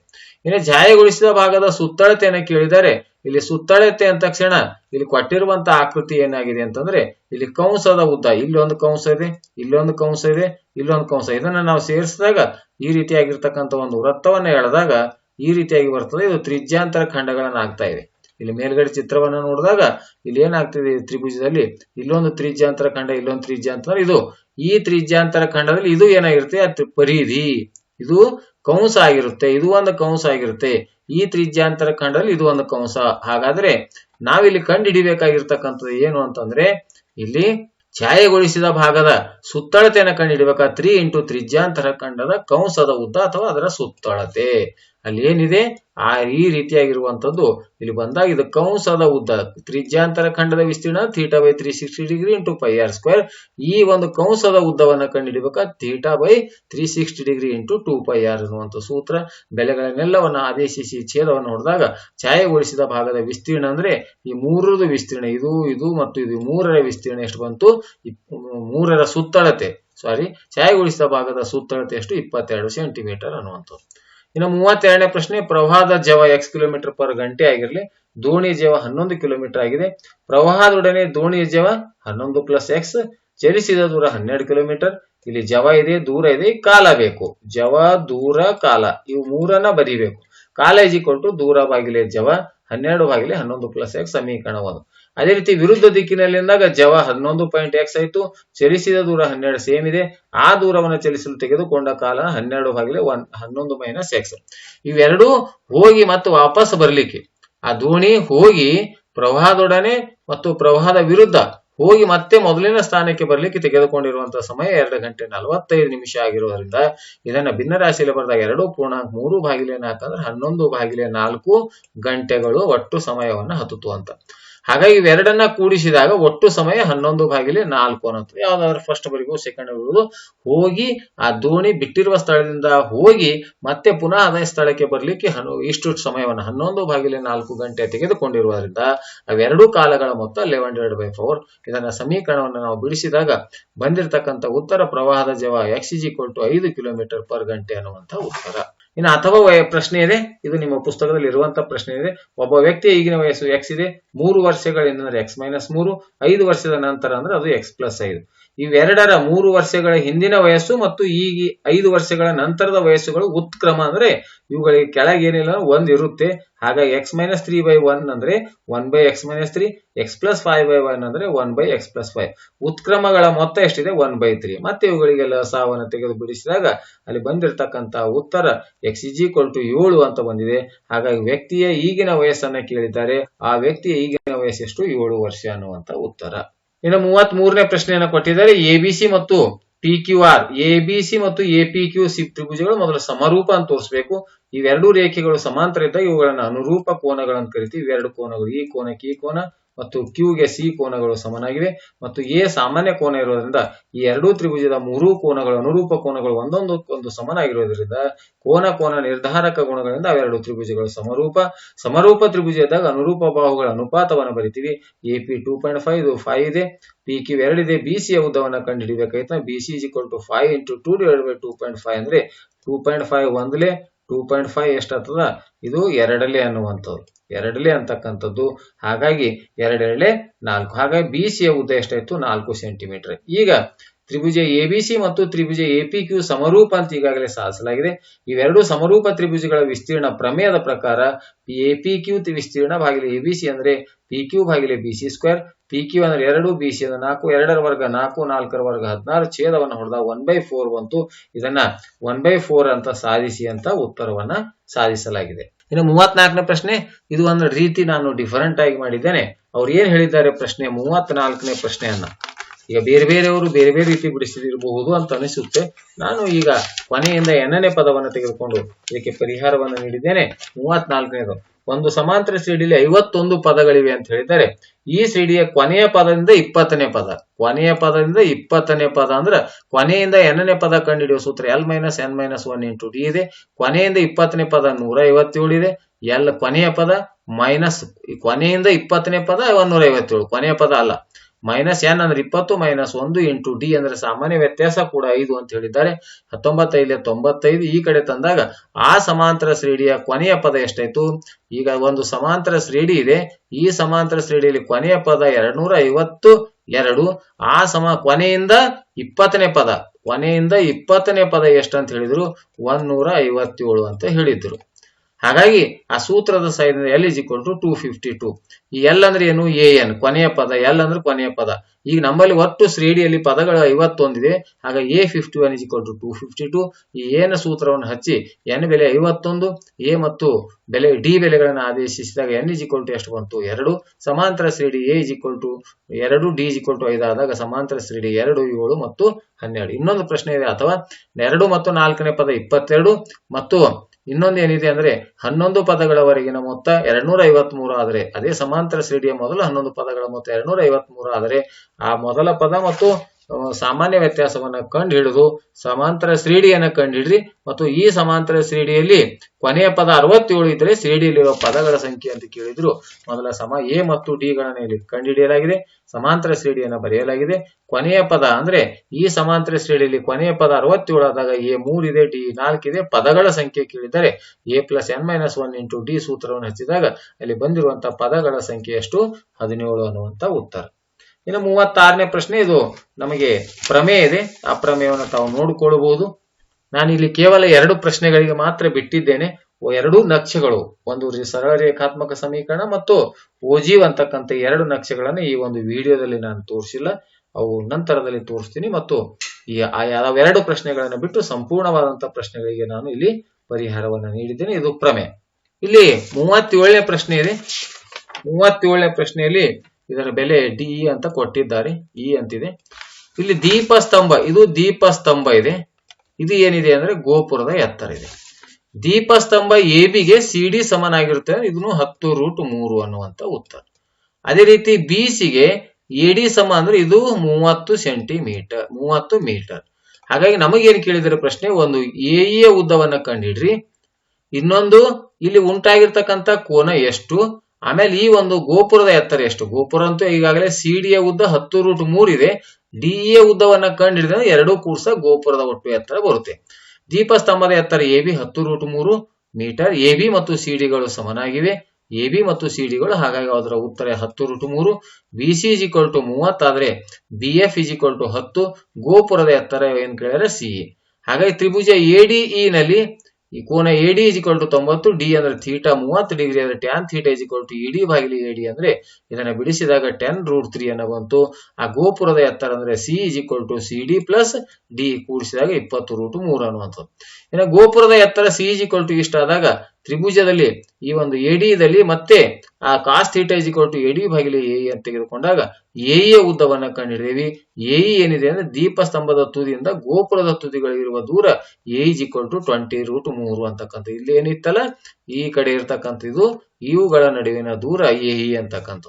ಇನ್ನು ಛಾಯೆಗೊಳಿಸಿದ ಭಾಗದ ಸುತ್ತಳತೆಯನ್ನು ಕೇಳಿದರೆ, ಇಲ್ಲಿ ಸುತ್ತಳತೆ ಅಂತ ತಕ್ಷಣ ಇಲ್ಲಿ ಕೊಟ್ಟಿರುವಂತಹ ಆಕೃತಿ ಏನಾಗಿದೆ ಅಂತಂದ್ರೆ, ಇಲ್ಲಿ ಕಂಸದ ಉದ್ದ. ಇಲ್ಲಿ ಒಂದು ಕಂಸ ಇದೆ ಇಲ್ಲೊಂದು ಕಂಸ ಇದೆ ಇಲ್ಲೊಂದು ಕಂಸ ಇದನ್ನ ನಾವು ಸೇರಿಸಿದಾಗ ಈ ರೀತಿಯಾಗಿರ್ತಕ್ಕಂಥ ಒಂದು ವೃತ್ತವನ್ನು ಎಳೆದಾಗ ಈ ರೀತಿಯಾಗಿ ಬರ್ತದೆ. ಇದು ತ್ರಿಜ್ಯಾಂತರ ಖಂಡಗಳನ್ನ ಆಗ್ತಾ ಇದೆ. ಇಲ್ಲಿ ಮೇಲ್ಗಡೆ ಚಿತ್ರವನ್ನ ನೋಡಿದಾಗ ಇಲ್ಲಿ ಏನಾಗ್ತಿದೆ ತ್ರಿಭುಜದಲ್ಲಿ? ಇಲ್ಲೊಂದು ತ್ರಿಜ್ಯಾಂತರ ಖಂಡ, ಇಲ್ಲೊಂದು ತ್ರಿಜ್ಯಾಂತರ. ಇದು ಈ ತ್ರಿಜ್ಯಾಂತರ ಖಂಡದಲ್ಲಿ ಇದು ಏನಾಗಿರುತ್ತೆ? ಅದು ಪರಿಧಿ. ಇದು ಕಂಸ ಆಗಿರುತ್ತೆ. ಇದು ಒಂದು ಕಂಸ ಆಗಿರುತ್ತೆ. ಈ ತ್ರಿಜ್ಯಾಂತರ ಖಂಡದಲ್ಲಿ ಇದು ಒಂದು ಕಂಸ ಹಾಗಾದ್ರೆ ನಾವಿಲ್ಲಿ ಕಂಡು ಹಿಡಿಬೇಕಾಗಿರ್ತಕ್ಕಂಥದ್ದು ಏನು ಅಂತಂದ್ರೆ, ಇಲ್ಲಿ ಛಾಯೆಗೊಳಿಸಿದ ಭಾಗದ ಸುತ್ತಳತೆಯನ್ನು ಕಂಡು ತ್ರೀ ಇಂಟು ತ್ರಿಜ್ಯಾಂತರ ಕಂಡದ ಕಂಸದ ಉದ್ದ ಅಥವಾ ಅದರ ಸುತ್ತಳತೆ. ಅಲ್ಲಿ ಏನಿದೆ? ಆ ಈ ರೀತಿಯಾಗಿರುವಂತದ್ದು ಇಲ್ಲಿ ಬಂದಾಗ ಇದು ಕಂಸದ ಉದ್ದ. ತ್ರಿಜ್ಯಾಂತರ ಖಂಡದ ವಿಸ್ತೀರ್ಣ theta by three sixty degree into pi R square. ಈ ಒಂದು ಕಂಸದ ಉದ್ದವನ್ನ ಕಂಡುಹಿಡಿಬೇಕಾ? Theta by three sixty degree into two pi R ಅನ್ನುವಂಥ ಸೂತ್ರ. ಬೆಲೆಗಳನ್ನೆಲ್ಲವನ್ನು ಆದೇಶಿಸಿ ಛೇದವನ್ನು ನೋಡಿದಾಗ ಛಾಯೆಗೊಳಿಸಿದ ಭಾಗದ ವಿಸ್ತೀರ್ಣ ಅಂದ್ರೆ ಈ ಮೂರರದು ವಿಸ್ತೀರ್ಣ. ಇದು ಇದು ಮತ್ತು ಇದು ಮೂರರ ವಿಸ್ತೀರ್ಣ ಎಷ್ಟು ಬಂತು? ಮೂರರ ಸುತ್ತಳತೆ. ಸಾರಿ ಛಾಯೆಗೊಳಿಸಿದ ಭಾಗದ ಸುತ್ತಳತೆ ಎಷ್ಟು? ಇಪ್ಪತ್ತೆರಡು ಸೆಂಟಿಮೀಟರ್ ಅನ್ನುವಂಥದ್ದು. ಇನ್ನು ಮೂವತ್ತೆರಡನೇ ಪ್ರಶ್ನೆ, ಪ್ರವಾಹದ ಜವ ಎಕ್ಸ್ ಕಿಲೋಮೀಟರ್ ಪರ್ ಗಂಟೆ ಆಗಿರಲಿ, ದೋಣಿ ಜವ ಹನ್ನೊಂದು ಕಿಲೋಮೀಟರ್ ಆಗಿದೆ. ಪ್ರವಾಹದೊಡನೆ ದೋಣಿ ಜವ ಹನ್ನೊಂದು ಪ್ಲಸ್ ಎಕ್ಸ್ ಚಲಿಸಿದ ದೂರ ಹನ್ನೆರಡು ಕಿಲೋಮೀಟರ್ ಇಲ್ಲಿ ಜವ ಇದೆ, ದೂರ ಇದೆ, ಕಾಲ ಬೇಕು. ಜವ, ದೂರ, ಕಾಲ, ಇವು ಮೂರನ್ನ ಬರೀಬೇಕು. ಕಾಲ ಇಜಿ ಕೊಟ್ಟು ದೂರ ಬಾಗಿಲೆ ಜವ, ಹನ್ನೆರಡು ಬಾಗಿಲೆ ಹನ್ನೊಂದು ಪ್ಲಸ್ ಎಕ್ಸ್ ಸಮೀಕರಣ ಒಂದು. ಅದೇ ರೀತಿ ವಿರುದ್ಧ ದಿಕ್ಕಿನಲ್ಲಿ ಅಂದಾಗ ಜವ ಹನ್ನೊಂದು ಪಾಯಿಂಟ್ ಎಕ್ಸ್ ಆಯ್ತು. ಚಲಿಸಿದ ದೂರ ಹನ್ನೆರಡು ಸೇಮ್ ಇದೆ. ಆ ದೂರವನ್ನು ಚಲಿಸಲು ತೆಗೆದುಕೊಂಡ ಕಾಲ ಹನ್ನೆರಡು ಬಾಗಿಲೆ ಒನ್ ಹನ್ನೊಂದು ಮೈನಸ್ ಎಕ್ಸ್. ಇವೆರಡು ಹೋಗಿ ಮತ್ತು ವಾಪಸ್ ಬರಲಿಕ್ಕೆ. ಆ ದೋಣಿ ಹೋಗಿ ಪ್ರವಾಹದೊಡನೆ ಮತ್ತು ಪ್ರವಾಹದ ವಿರುದ್ಧ ಹೋಗಿ ಮತ್ತೆ ಮೊದಲಿನ ಸ್ಥಾನಕ್ಕೆ ಬರಲಿಕ್ಕೆ ತೆಗೆದುಕೊಂಡಿರುವಂತಹ ಸಮಯ ಎರಡು ಗಂಟೆ ನಲವತ್ತೈದು ನಿಮಿಷ ಆಗಿರೋದ್ರಿಂದ ಇದನ್ನ ಭಿನ್ನ ರಾಶಿಯಲ್ಲಿ ಬರೆದಾಗ ಎರಡು ಪೂರ್ಣಾಂಕ ಮೂರು ಭಾಗಿಲೆ ನಾಲ್ಕು ಅಂದ್ರೆ ಹನ್ನೊಂದು ಭಾಗಿಲೆ ನಾಲ್ಕು ಗಂಟೆಗಳು ಒಟ್ಟು ಸಮಯವನ್ನ ಹತ್ತಿತು ಅಂತ ಹಾಗಾಗಿ ಇವೆರಡನ್ನ ಕೂಡಿಸಿದಾಗ ಒಟ್ಟು ಸಮಯ ಹನ್ನೊಂದು ಬಾಗಿಲೆ ನಾಲ್ಕು ಅನ್ನೋದು ಯಾವ್ದಾದ್ರು ಫಸ್ಟ್ ಬರಿಗೂ ಸೆಕೆಂಡ್ ಬರಿಗೂ ಹೋಗಿ ಆ ದೋಣಿ ಬಿಟ್ಟಿರುವ ಸ್ಥಳದಿಂದ ಹೋಗಿ ಮತ್ತೆ ಪುನಃ ಅದೇ ಸ್ಥಳಕ್ಕೆ ಬರ್ಲಿಕ್ಕೆ ಇಷ್ಟು ಸಮಯವನ್ನು ಹನ್ನೊಂದು ಭಾಗಿಲೆ ನಾಲ್ಕು ಗಂಟೆ ತೆಗೆದುಕೊಂಡಿರುವುದರಿಂದ ಅವೆರಡೂ ಕಾಲಗಳ ಮೊತ್ತ ಲೆವೆನ್ ಡಿವೈಡ್ ಬೈ ಫೋರ್ ಇದನ್ನ ಸಮೀಕರಣವನ್ನು ನಾವು ಬಿಡಿಸಿದಾಗ ಬಂದಿರತಕ್ಕಂಥ ಉತ್ತರ ಪ್ರವಾಹದ ಜವ ಎಕ್ಸ್ ಕೊಟ್ಟು ಐದು ಕಿಲೋಮೀಟರ್ ಪರ್ ಗಂಟೆ ಅನ್ನುವಂಥ ಉತ್ತರ. ಇನ್ನು ಅಥವಾ ಪ್ರಶ್ನೆ ಇದೆ. ಇದು ನಿಮ್ಮ ಪುಸ್ತಕದಲ್ಲಿ ಇರುವಂತಹ ಪ್ರಶ್ನೆ ಇದೆ. ಒಬ್ಬ ವ್ಯಕ್ತಿಯ ಈಗಿನ ವಯಸ್ಸು ಎಕ್ಸ್ ಇದೆ. ಮೂರು ವರ್ಷಗಳಿಂದ ಎಕ್ಸ್ ಮೈನಸ್ ಮೂರು, ಐದು ವರ್ಷದ ನಂತರ ಅಂದ್ರೆ ಅದು ಎಕ್ಸ್ ಪ್ಲಸ್ ಐದು. ಇವೆರಡರ ಮೂರು ವರ್ಷಗಳ ಹಿಂದಿನ ವಯಸ್ಸು ಮತ್ತು ಈಗ ಐದು ವರ್ಷಗಳ ನಂತರದ ವಯಸ್ಸುಗಳು ಉತ್ಕ್ರಮ ಅಂದ್ರೆ ಇವುಗಳಿಗೆ ಕೆಳಗೆ ಏನಿಲ್ಲ, ಒಂದ್ ಇರುತ್ತೆ. ಹಾಗಾಗಿ X minus three by one ಅಂದ್ರೆ one by X minus three X plus five by one ಅಂದ್ರೆ one by X plus five ಉತ್ಕ್ರಮಗಳ ಮೊತ್ತ ಎಷ್ಟಿದೆ? ಒನ್ ಬೈ ತ್ರೀ ಮತ್ತೆ ಇವುಗಳಿಗೆಲ್ಲ ಸಾವನ್ನು ತೆಗೆದು ಬಿಡಿಸಿದಾಗ ಅಲ್ಲಿ ಬಂದಿರತಕ್ಕಂತಹ ಉತ್ತರ ಎಕ್ಸ್ ಇಜಿ ಟು ಏಳು ಅಂತ ಬಂದಿದೆ. ಹಾಗಾಗಿ ವ್ಯಕ್ತಿಯ ಈಗಿನ ವಯಸ್ಸನ್ನ ಕೇಳಿದ್ದಾರೆ. ಆ ವ್ಯಕ್ತಿಯ ಈಗಿನ ವಯಸ್ಸೆಷ್ಟು? ಏಳು ವರ್ಷ ಅನ್ನುವಂತ ಉತ್ತರ. ಇನ್ನು ಮೂವತ್ತ್ ಮೂರನೇ ಪ್ರಶ್ನೆಯನ್ನು ಕೊಟ್ಟಿದ್ದಾರೆ. ಎ ಬಿ ಸಿ ಮತ್ತು P Q R A B C ಮತ್ತು ಎ ಪಿ ಕ್ಯೂ ಸಿ ತ್ರಿಭುಜಗಳು ಮೊದಲು ಸಮರೂಪ ಅಂತ ತೋರಿಸಬೇಕು. ಇವೆರಡೂ ರೇಖೆಗಳು ಸಮಾಂತರ ಇದ್ದಾಗ ಇವುಗಳನ್ನು ಅನುರೂಪ ಕೋನಗಳನ್ನು ಕರಿತೀವಿ. ಇವೆರಡು ಕೋನಗಳು ಈ ಕೋನಕ್ಕೆ ಈ ಕೋನ ಮತ್ತು ಕ್ಯೂಗೆ ಸಿ ಕೋನಗಳು ಸಮನಾಗಿವೆ ಮತ್ತು ಎ ಸಾಮಾನ್ಯ ಕೋನ ಇರೋದ್ರಿಂದ ಈ ಎರಡೂ ತ್ರಿಭುಜದ ಮೂರೂ ಕೋನಗಳು ಅನುರೂಪ ಕೋನಗಳು ಒಂದೊಂದಕ್ಕೊಂದು ಸಮನಾಗಿರೋದ್ರಿಂದ ಕೋನ ಕೋನ ನಿರ್ಧಾರಕ ಗುಣಗಳಿಂದ ಅವೆರಡು ತ್ರಿಭುಜಗಳು ಸಮರೂಪ. ಸಮರೂಪ ತ್ರಿಭುಜ ಇದ್ದಾಗ ಅನುರೂಪ ಬಾಹುಗಳ ಅನುಪಾತವನ್ನು ಬರಿತೀವಿ. A P two point five ಇದು ಫೈವ್ ಇದೆ. ಪಿ ಕ್ಯೂ ಎರಡಿದೆ ಬಿ ಸಿ ಯ ಉದ್ದವನ್ನು ಕಂಡುಹಿಡಿಬೇಕಾಯ್ತು. B C is equal to five into two divide by two point five ಅಂದ್ರೆ ಟೂ ಪಾಯಿಂಟ್ ಫೈವ್ ಒಂದ್ಲೆ ಟೂ ಪಾಯಿಂಟ್ ಫೈವ್ ಎಷ್ಟಾಗ್ತದ? ಇದು ಎರಡಲೆ ಅನ್ನುವಂಥದ್ದು. ಎರಡಲೆ ಅಂತಕ್ಕಂಥದ್ದು. ಹಾಗಾಗಿ ಎರಡೆರಡೆ ನಾಲ್ಕು. ಹಾಗಾಗಿ ಬಿ ಸಿಯ ಉದ್ದ ಎಷ್ಟಾಯ್ತು? ನಾಲ್ಕು ಸೆಂಟಿಮೀಟರ್ ಈಗ ತ್ರಿಭುಜ ಎ ಬಿ ಸಿ ಮತ್ತು ತ್ರಿಭುಜ ಎ ಪಿ ಕ್ಯೂ ಸಮರೂಪ ಅಂತ ಈಗಾಗಲೇ ಸಾಧಿಸಲಾಗಿದೆ ಇವೆರಡು ಸಮರೂಪ ತ್ರಿಭುಜಗಳ ವಿಸ್ತೀರ್ಣ ಪ್ರಮೇಯದ ಪ್ರಕಾರ ಎ ಪಿ ಕ್ಯೂ ವಿಸ್ತೀರ್ಣ ಭಾಗಿಲೆ ಎ ಬಿ ಸಿ ಅಂದ್ರೆ P Q ಭಾಗಿಲೆ B C square P Q ಅಂದ್ರೆ ಎರಡು ಬಿ ಸಿ ಅಂದ್ರೆ ನಾಲ್ಕು, ಎರಡರ ವರ್ಗ ನಾಲ್ಕು, ನಾಲ್ಕರ ವರ್ಗ ಹದಿನಾರು, ಛೇದವನ್ನು ಹೊಡೆದ ಒನ್ ಬೈ ಫೋರ್ ಬಂತು. ಇದನ್ನ ಒನ್ ಬೈ ಫೋರ್ ಅಂತ ಸಾಧಿಸಿ ಅಂತ ಉತ್ತರವನ್ನ ಸಾಧಿಸಲಾಗಿದೆ. ಇನ್ನು ಮೂವತ್ನಾಲ್ಕನೇ ಪ್ರಶ್ನೆ, ಇದು ಒಂದು ರೀತಿ ನಾನು ಡಿಫರೆಂಟ್ ಆಗಿ ಮಾಡಿದ್ದೇನೆ. ಅವ್ರು ಏನ್ ಹೇಳಿದ್ದಾರೆ ಪ್ರಶ್ನೆ, ಮೂವತ್ನಾಲ್ಕನೇ ಪ್ರಶ್ನೆಯನ್ನ? ಈಗ ಬೇರೆ ಬೇರೆಯವರು ಬೇರೆ ಬೇರೆ ರೀತಿ ಬಿಡಿಸಿದಿರಬಹುದು ಅಂತ ಅನಿಸುತ್ತೆ. ನಾನು ಈಗ ಕೊನೆಯಿಂದ ಎನ್ನನೇ ಪದವನ್ನು ತೆಗೆದುಕೊಂಡು ಇದಕ್ಕೆ ಪರಿಹಾರವನ್ನು ನೀಡಿದ್ದೇನೆ. ಮೂವತ್ನಾಲ್ಕನೇದು. ಒಂದು ಸಮಾಂತರ ಸಿಡಿಲಿ ಐವತ್ತೊಂದು ಪದಗಳಿವೆ ಅಂತ ಹೇಳಿದ್ದಾರೆ. ಈ ಸಿಡಿಯ ಕೊನೆಯ ಪದದಿಂದ ಇಪ್ಪತ್ತನೇ ಪದ, ಕೊನೆಯ ಪದದಿಂದ ಇಪ್ಪತ್ತನೇ ಪದ ಅಂದ್ರೆ ಕೊನೆಯಿಂದ ಎನ್ನನೇ ಪದ ಕಂಡುಹಿಡಿಯುವ ಸೂತ್ರ L minus N minus one into D ಇದೆ. ಕೊನೆಯಿಂದ ಇಪ್ಪತ್ತನೇ ಪದ ನೂರ ಐವತ್ತೇಳು ಇದೆ. ಎಲ್ ಕೊನೆಯ ಪದ ಮೈನಸ್ ಕೊನೆಯಿಂದ ಇಪ್ಪತ್ತನೇ ಪದ ಒಂದೂರ ಐವತ್ತೇಳು ಕೊನೆಯ ಪದ ಅಲ್ಲ. ಮೈನಸ್ ಎನ್ ಅಂದ್ರೆ ಇಪ್ಪತ್ತು, ಮೈನಸ್ ಒಂದು ಇಂಟು ಡಿ ಅಂದ್ರೆ ಸಾಮಾನ್ಯ ವ್ಯತ್ಯಾಸ ಕೂಡ ಐದು ಅಂತ ಹೇಳಿದ್ದಾರೆ. ಹತ್ತೊಂಬತ್ತೈದು ತೊಂಬತ್ತೈದು ಈ ಕಡೆ ತಂದಾಗ ಆ ಸಮಾಂತರ ಶ್ರೇಣಿಯ ಕೊನೆಯ ಪದ ಎಷ್ಟಾಯ್ತು? ಈಗ ಒಂದು ಸಮಾಂತರ ಶ್ರೇಣಿ ಇದೆ. ಈ ಸಮಾಂತರ ಶ್ರೇಣಿಯಲ್ಲಿ ಕೊನೆಯ ಪದ ಎರಡ್ನೂರ ಐವತ್ತು ಎರಡು. ಆ ಸಮ ಕೊನೆಯಿಂದ ಇಪ್ಪತ್ತನೇ ಪದ, ಕೊನೆಯಿಂದ ಇಪ್ಪತ್ತನೇ ಪದ ಎಷ್ಟಂತ ಹೇಳಿದ್ರು? ಒಂದೂರ ಐವತ್ತೇಳು ಅಂತ ಹೇಳಿದ್ರು. ಹಾಗಾಗಿ ಆ ಸೂತ್ರದ side L is equal to two fifty two L ಅಂದ್ರೆ ಏನು? ಎ ಎನ್ ಕೊನೆಯ ಪದ ಎಲ್ ಅಂದ್ರೆ ಕೊನೆಯ ಪದ. ಈಗ ನಮ್ಮಲ್ಲಿ ಒಟ್ಟು ಶ್ರೇಣಿಯಲ್ಲಿ ಪದಗಳು ಐವತ್ತೊಂದಿದೆ. ಆಗ A fifty one is to two fifty two ಈ ಏನ ಸೂತ್ರವನ್ನು ಹಚ್ಚಿ ಎನ್ ಬೆಲೆ ಐವತ್ತೊಂದು ಎ ಮತ್ತು ಬೆಲೆ ಡಿ ಬೆಲೆಗಳನ್ನು ಆದೇಶಿಸಿದಾಗ ಎನ್ ಇಸ್ ಟು ಎಷ್ಟು ಬಂತು? ಎರಡು. ಸಮಾಂತರ ಶ್ರೇಡಿ ಎ ಇಸ್ ಟು ಎರಡು ಡಿ ಇಸ್ ಟು ಐದು ಆದಾಗ ಸಮಾಂತರ ಶ್ರೇಡಿ ಎರಡು, ಏಳು ಮತ್ತು ಹನ್ನೆರಡು. ಇನ್ನೊಂದು ಪ್ರಶ್ನೆ ಇದೆ, ಅಥವಾ ಎರಡು ಮತ್ತು ನಾಲ್ಕನೇ ಪದ ಇಪ್ಪತ್ತೆರಡು ಮತ್ತು ಇನ್ನೊಂದು ಏನಿದೆ ಅಂದ್ರೆ ಹನ್ನೊಂದು ಪದಗಳವರೆಗಿನ ಮೊತ್ತ ಎರಡ್ನೂರ ಐವತ್ ಮೂರು ಆದರೆ ಅದೇ ಸಮಾಂತರ ಶ್ರೇಣಿಯ ಮೊದಲ ಹನ್ನೊಂದು ಪದಗಳ ಮೊತ್ತ ಎರಡ್ನೂರ ಐವತ್ ಮೂರು ಆದರೆ ಆ ಮೊದಲ ಪದ ಮತ್ತು ಸಾಮಾನ್ಯ ವ್ಯತ್ಯಾಸವನ್ನ ಕಂಡು ಹಿಡಿದು ಸಮಾಂತರ ಶ್ರೀಡಿಯನ್ನು ಕಂಡು ಹಿಡಿದ್ರಿ ಮತ್ತು ಈ ಸಮಾಂತರ ಶ್ರೇಣಿಯಲ್ಲಿ ಕೊನೆಯ ಪದ ಅರವತ್ತೇಳು ಇದ್ದರೆ ಶ್ರೇಣಿಯಲ್ಲಿರುವ ಪದಗಳ ಸಂಖ್ಯೆ ಅಂತ ಕೇಳಿದ್ರು. ಮೊದಲ ಸಮ ಎ ಮತ್ತು ಡಿ ಗಳನ್ನ ಇಲ್ಲಿ ಕಂಡುಹಿಡಿಯಲಾಗಿದೆ. ಸಮಾಂತರ ಶ್ರೇಣಿಯನ್ನು ಬರೆಯಲಾಗಿದೆ. ಕೊನೆಯ ಪದ ಅಂದ್ರೆ ಈ ಸಮಾಂತರ ಶ್ರೇಣಿಯಲ್ಲಿ ಕೊನೆಯ ಪದ ಅರವತ್ತೇಳು ಆದಾಗ ಎ ಮೂರಿದೆ ಡಿ ನಾಲ್ಕಿದೆ ಪದಗಳ ಸಂಖ್ಯೆ ಕೇಳಿದರೆ a plus n minus one into d ಸೂತ್ರವನ್ನು ಹಚ್ಚಿದಾಗ ಅಲ್ಲಿ ಬಂದಿರುವಂತಹ ಪದಗಳ ಸಂಖ್ಯೆ ಎಷ್ಟು? ಹದಿನೇಳು ಅನ್ನುವಂತ ಉತ್ತರ. ಇನ್ನು ಮೂವತ್ತಾರನೇ ಪ್ರಶ್ನೆ ಇದು. ನಮಗೆ ಪ್ರಮೇಯ ಇದೆ. ಆ ಪ್ರಮೇಯವನ್ನು ತಾವು ನೋಡಿಕೊಳ್ಳಬಹುದು. ನಾನು ಇಲ್ಲಿ ಕೇವಲ ಎರಡು ಪ್ರಶ್ನೆಗಳಿಗೆ ಮಾತ್ರ ಬಿಟ್ಟಿದ್ದೇನೆ. ಎರಡು ನಕ್ಷೆಗಳು. ಒಂದು ಸರಳ ರೇಖಾತ್ಮಕ ಸಮೀಕರಣ ಮತ್ತು ಓಜೀವ್ ಅಂತಕ್ಕಂಥ ಎರಡು ನಕ್ಷೆಗಳನ್ನು ಈ ಒಂದು ವಿಡಿಯೋದಲ್ಲಿ ನಾನು ತೋರಿಸಿಲ್ಲ. ಅವು ನಂತರದಲ್ಲಿ ತೋರಿಸ್ತೀನಿ ಮತ್ತು ಈ ಯಾವೆರಡು ಪ್ರಶ್ನೆಗಳನ್ನು ಬಿಟ್ಟು ಸಂಪೂರ್ಣವಾದಂತಹ ಪ್ರಶ್ನೆಗಳಿಗೆ ನಾನು ಇಲ್ಲಿ ಪರಿಹಾರವನ್ನು ನೀಡಿದ್ದೇನೆ. ಇದು ಪ್ರಮೇಯ. ಇಲ್ಲಿ ಮೂವತ್ತೇಳನೇ ಪ್ರಶ್ನೆ ಇದೆ. ಮೂವತ್ತೇಳನೇ ಪ್ರಶ್ನೆಯಲ್ಲಿ ಇದರ ಬೆಲೆ ಡಿ ಅಂತ ಕೊಟ್ಟಿದ್ದಾರೆ. ಇ ಅಂತಿದೆ. ಇಲ್ಲಿ ದೀಪಸ್ತಂಭ, ಇದು ದೀಪಸ್ತಂಭ ಇದೆ. ಇದು ಏನಿದೆ ಅಂದ್ರೆ ಗೋಪುರದ ಎತ್ತರ ಇದೆ. ದೀಪಸ್ತಂಭ ಎ ಬಿಗೆ ಸಿ ಡಿ ಸಮನಾಗಿರುತ್ತೆ ಇದನ್ನು ಹತ್ತು ರೂಟ್ ಮೂರು ಅನ್ನುವಂತ ಉತ್ತರ. ಅದೇ ರೀತಿ ಬಿ ಸಿಗೆ ಎ ಡಿ ಸಮ ಅಂದ್ರೆ ಇದು ಮೂವತ್ತು ಸೆಂಟಿಮೀಟರ್, ಮೂವತ್ತು ಮೀಟರ್. ಹಾಗಾಗಿ ನಮಗೇನು ಕೇಳಿದರೆ ಪ್ರಶ್ನೆ, ಒಂದು ಎ ಯ ಉದ್ದವನ್ನ ಕಂಡಿಡ್ರಿ. ಇನ್ನೊಂದು, ಇಲ್ಲಿ ಉಂಟಾಗಿರ್ತಕ್ಕಂಥ ಕೋನ ಎಷ್ಟು? ಆಮೇಲೆ ಈ ಒಂದು ಗೋಪುರದ ಎತ್ತರ ಎಷ್ಟು? ಗೋಪುರ ಅಂತೂ ಈಗಾಗಲೇ ಸಿ ಯ ಉದ್ದ ಹತ್ತು ರೂಟ್ ಮೂರಿದೆ ಡಿ ಎ ಉದ್ದವನ್ನ ಕಂಡಿಡಿದ್ರೆ ಎರಡೂ ಕೂರ್ಸ ಗೋಪುರದ ಒಟ್ಟು ಎತ್ತರ ಬರುತ್ತೆ. ದೀಪಸ್ತಂಭದ ಎತ್ತರ ಎ ಬಿ ಹತ್ತು ರೂಟ್ ಮೂರು ಮೀಟರ್ ಎ ಬಿ ಮತ್ತು ಸಿ ಡಿಗಳು ಸಮನಾಗಿವೆ. ಎ ಬಿ ಮತ್ತು ಸಿ ಡಿಗಳು ಹಾಗಾಗಿ ಅದರ ಉತ್ತರ ಹತ್ತು ರೂಟ್ ಮೂರು. B C equal to ಮೂವತ್ತಾದ್ರೆ B F is equal to ಹತ್ತು. ಗೋಪುರದ ಎತ್ತರ ಏನ್ ಕೇಳಿದ್ರೆ ಸಿ ಹಾಗಾಗಿ ತ್ರಿಭುಜ ಎ ಡಿ ಇ ನಲ್ಲಿ ಈ ಕೋನ A D is equal to ತೊಂಬತ್ತು ಡಿ ಅಂದ್ರೆ ಥೀಟಾ ಮೂವತ್ತು ಡಿಗ್ರಿ ಅಂದ್ರೆ tan theta is equal to E D A ಅಂದ್ರೆ ಇದನ್ನ ಬಿಡಿಸಿದಾಗ ಟೆನ್ ರೂಟ್ ತ್ರೀ ಅನ್ನ ಬಂತು. ಆ ಗೋಪುರದ ಎತ್ತರ ಅಂದ್ರೆ C is equal to C D plus D ಕೂಡಿಸಿದಾಗ ಇಪ್ಪತ್ತು ರೂಟ್ ಮೂರು ಅನ್ನುವಂಥದ್ದು. ಇನ್ನು ಗೋಪುರದ ಎತ್ತರ ಸಿ ಇಜ್ ಇಕ್ವಲ್ ಟು ಇಷ್ಟ ಆದಾಗ ತ್ರಿಭುಜದಲ್ಲಿ ಈ ಒಂದು ಎಡಿದಲ್ಲಿ ಮತ್ತೆ ಆ cos theta is equal to A ಬಾಗಿಲು ಎ ಅಂತ ತೆಗೆದುಕೊಂಡಾಗ ಎ ಉದ್ದವನ್ನು ಕಂಡುಹಿಡಿದೇವಿ ಎ ಏನಿದೆ ಅಂದ್ರೆ ದೀಪಸ್ತಂಭದ ತುದಿಯಿಂದ ಗೋಪುರದ ತುದಿಗಳಿರುವ ದೂರ A is equal to twenty root ಮೂರು ಅಂತಕ್ಕಂಥ ಇಲ್ಲಿ ಏನಿತ್ತಲ್ಲ? ಈ ಕಡೆ ಇರ್ತಕ್ಕಂಥ ಇದು ಇವುಗಳ ನಡುವಿನ ದೂರ ಎ ಇ ಅಂತಕ್ಕಂಥ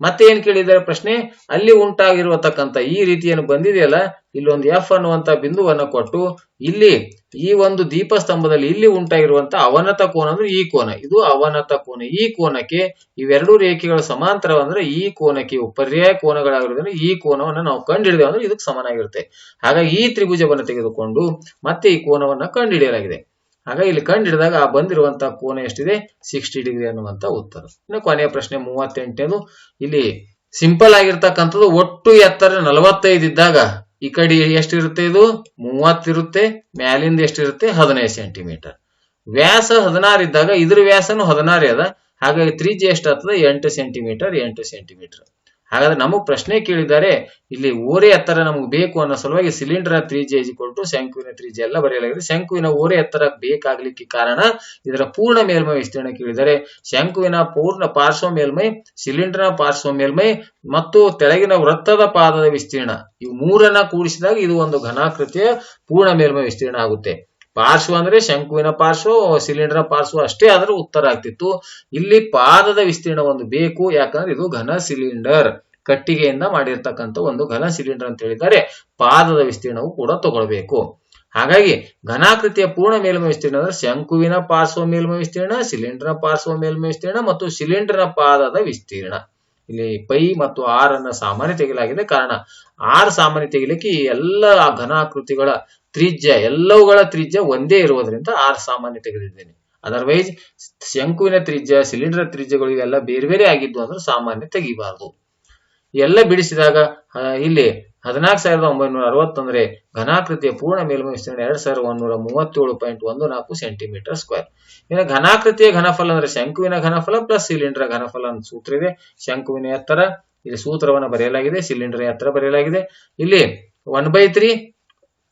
ಮತ್ತೆ ಏನ್ ಕೇಳಿದ್ದಾರೆ ಪ್ರಶ್ನೆ, ಅಲ್ಲಿ ಉಂಟಾಗಿರುವತಕ್ಕಂಥ ಈ ರೀತಿಯನ್ನು ಬಂದಿದೆಯಲ್ಲ, ಇಲ್ಲೊಂದು ಎಫ್ ಅನ್ನುವಂತ ಬಿಂದುವನ್ನು ಕೊಟ್ಟು, ಇಲ್ಲಿ ಈ ಒಂದು ದೀಪಸ್ತಂಭದಲ್ಲಿ ಇಲ್ಲಿ ಉಂಟಾಗಿರುವಂತ ಅವನತ ಕೋನ ಅಂದ್ರೆ ಈ ಕೋನ. ಇದು ಅವನತ ಕೋನ. ಈ ಕೋನಕ್ಕೆ ಇವೆರಡು ರೇಖೆಗಳು ಸಮಾಂತರ ಅಂದ್ರೆ ಈ ಕೋನಕ್ಕೆ ಪರ್ಯಾಯ ಕೋನಗಳಾಗಿರೋದ್ರಿಂದ ಈ ಕೋನವನ್ನು ನಾವು ಕಂಡುಹಿಡಿದೇವೆ ಅಂದ್ರೆ ಇದಕ್ಕೆ ಸಮನಾಗಿರುತ್ತೆ. ಹಾಗಾಗಿ ಈ ತ್ರಿಭುಜವನ್ನು ತೆಗೆದುಕೊಂಡು ಮತ್ತೆ ಈ ಕೋನವನ್ನ ಕಂಡುಹಿಡಿಯಲಾಗಿದೆ. ಆಗ ಇಲ್ಲಿ ಕಂಡು ಹಿಡಿದಾಗ ಆ ಬಂದಿರುವಂತಹ ಕೋನ ಎಷ್ಟಿದೆ? ಸಿಕ್ಸ್ಟಿ ಡಿಗ್ರಿ ಅನ್ನುವಂತ ಉತ್ತರ. ಇನ್ನು ಕೊನೆಯ ಪ್ರಶ್ನೆ ಮೂವತ್ತೆಂಟನೇದು ಇಲ್ಲಿ ಸಿಂಪಲ್ ಆಗಿರ್ತಕ್ಕಂಥದ್ದು ಒಟ್ಟು ಎತ್ತರ ನಲವತ್ತೈದು ಇದ್ದಾಗ ಈ ಕಡೆ ಎಷ್ಟಿರುತ್ತೆ ಇದು? ಮೂವತ್ತಿರುತ್ತೆ ಮ್ಯಾಲಿಂದ ಎಷ್ಟಿರುತ್ತೆ? ಹದಿನೈದು ಸೆಂಟಿಮೀಟರ್ ವ್ಯಾಸ ಹದಿನಾರು ಇದ್ದಾಗ ಇದ್ರ ವ್ಯಾಸನು ಹದಿನಾರೇ ಅದ. ಹಾಗಾಗಿ ತ್ರಿಜ್ಯ ಎಷ್ಟಾಗ್ತದೆ? ಎಂಟು ಸೆಂಟಿಮೀಟರ್ ಎಂಟು ಸೆಂಟಿಮೀಟರ್ ಹಾಗಾದ್ರೆ ನಮಗ್ ಪ್ರಶ್ನೆ ಕೇಳಿದ್ದಾರೆ, ಇಲ್ಲಿ ಓರೆ ಎತ್ತರ ನಮಗೆ ಬೇಕು ಅನ್ನೋ ಸಲುವಾಗಿ ಸಿಲಿಂಡರ್ ತ್ರಿಜ್ಯ ಕೊಟ್ಟು ಶಂಕುವಿನ ತ್ರಿಜ್ಯ ಎಲ್ಲ ಬರೆಯಲಾಗಿದೆ. ಶಂಕುವಿನ ಓರೆ ಎತ್ತರ ಬೇಕಾಗ್ಲಿಕ್ಕೆ ಕಾರಣ ಇದರ ಪೂರ್ಣ ಮೇಲ್ಮೈ ವಿಸ್ತೀರ್ಣ ಕೇಳಿದರೆ ಶಂಕುವಿನ ಪೂರ್ಣ ಪಾರ್ಶ್ವ ಮೇಲ್ಮೈ ಸಿಲಿಂಡರ್ನ ಪಾರ್ಶ್ವ ಮೇಲ್ಮೈ ಮತ್ತು ತೆಳಗಿನ ವೃತ್ತದ ಪಾದದ ವಿಸ್ತೀರ್ಣ, ಇವು ಮೂರನ್ನ ಕೂಡಿಸಿದಾಗ ಇದು ಒಂದು ಘನಾಕೃತಿಯ ಪೂರ್ಣ ಮೇಲ್ಮೈ ವಿಸ್ತೀರ್ಣ ಆಗುತ್ತೆ. ಪಾರ್ಶ್ವ ಅಂದ್ರೆ ಶಂಕುವಿನ ಪಾರ್ಶ್ವ ಸಿಲಿಂಡರ್ ಪಾರ್ಶ್ವ ಅಷ್ಟೇ ಆದ್ರೆ ಉತ್ತರ ಆಗ್ತಿತ್ತು. ಇಲ್ಲಿ ಪಾದದ ವಿಸ್ತೀರ್ಣ ಒಂದು ಬೇಕು, ಯಾಕಂದ್ರೆ ಇದು ಘನ ಸಿಲಿಂಡರ್. ಕಟ್ಟಿಗೆಯಿಂದ ಮಾಡಿರ್ತಕ್ಕಂಥ ಒಂದು ಘನ ಸಿಲಿಂಡರ್ ಅಂತ ಹೇಳಿದ್ದಾರೆ. ಪಾದದ ವಿಸ್ತೀರ್ಣವು ಕೂಡ ತಗೊಳ್ಬೇಕು. ಹಾಗಾಗಿ ಘನಾಕೃತಿಯ ಪೂರ್ಣ ಮೇಲ್ಮೈ ವಿಸ್ತೀರ್ಣ ಅಂದ್ರೆ ಶಂಕುವಿನ ಪಾರ್ಶ್ವ ಮೇಲ್ಮೈ ವಿಸ್ತೀರ್ಣ, ಸಿಲಿಂಡರ್ನ ಪಾರ್ಶ್ವ ಮೇಲ್ಮೈ ವಿಸ್ತೀರ್ಣ ಮತ್ತು ಸಿಲಿಂಡರ್ನ ಪಾದದ ವಿಸ್ತೀರ್ಣ. ಇಲ್ಲಿ ಪೈ ಮತ್ತು ಆರ್ ಅನ್ನ ಸಾಮಾನ್ಯ ತೆಗೆಯಲಾಗಿದೆ. ಕಾರಣ ಆರ್ ಸಾಮಾನ್ಯ ತೆಗಿಲಿಕ್ಕೆ ಈ ಎಲ್ಲ ಘನಾಕೃತಿಗಳ ತ್ರಿಜ್ಯ, ಎಲ್ಲವುಗಳ ತ್ರಿಜ್ಯ ಒಂದೇ ಇರುವುದರಿಂದ ಆರ್ ಸಾಮಾನ್ಯ ತೆಗೆದಿದ್ದೇನೆ. ಅದರ್ವೈಸ್ ಶಂಕುವಿನ ತ್ರಿಜ್ಯ, ಸಿಲಿಂಡರ್ ತ್ರಿಜ್ಯಗಳು ಇವೆಲ್ಲ ಬೇರೆ ಬೇರೆ ಆಗಿದ್ದು ಅಂದ್ರೆ ಸಾಮಾನ್ಯ ತೆಗಿಬಾರದು. ಎಲ್ಲ ಬಿಡಿಸಿದಾಗ ಇಲ್ಲಿ ಹದಿನಾಲ್ಕು ಸಾವಿರದ ಒಂಬೈನೂರ ಅರವತ್ತೊಂದ್ರೆ ಘನಾಕೃತಿಯ ಪೂರ್ಣ ಮೇಲ್ಮೈ ವಿಸ್ತೀರ್ಣ ಎರಡ್ ಸಾವಿರದ ಒಂದೂರ ಮೂವತ್ತೇಳು ಪಾಯಿಂಟ್ ಒಂದು ನಾಲ್ಕು ಸೆಂಟಿಮೀಟರ್ ಸ್ಕ್ವೇರ್ ಇನ್ನು ಘನಾಕೃತಿಯ ಘನಫಲ ಅಂದ್ರೆ ಶಂಕುವಿನ ಘನಫಲ ಪ್ಲಸ್ ಸಿಲಿಂಡರ್ ಘನಫಲ ಅಂತ ಸೂತ್ರ ಇದೆ. ಶಂಕುವಿನ ಎತ್ತರ, ಇಲ್ಲಿ ಸೂತ್ರವನ್ನು ಬರೆಯಲಾಗಿದೆ, ಸಿಲಿಂಡರ್ ಎತ್ತರ ಬರೆಯಲಾಗಿದೆ. ಇಲ್ಲಿ one by three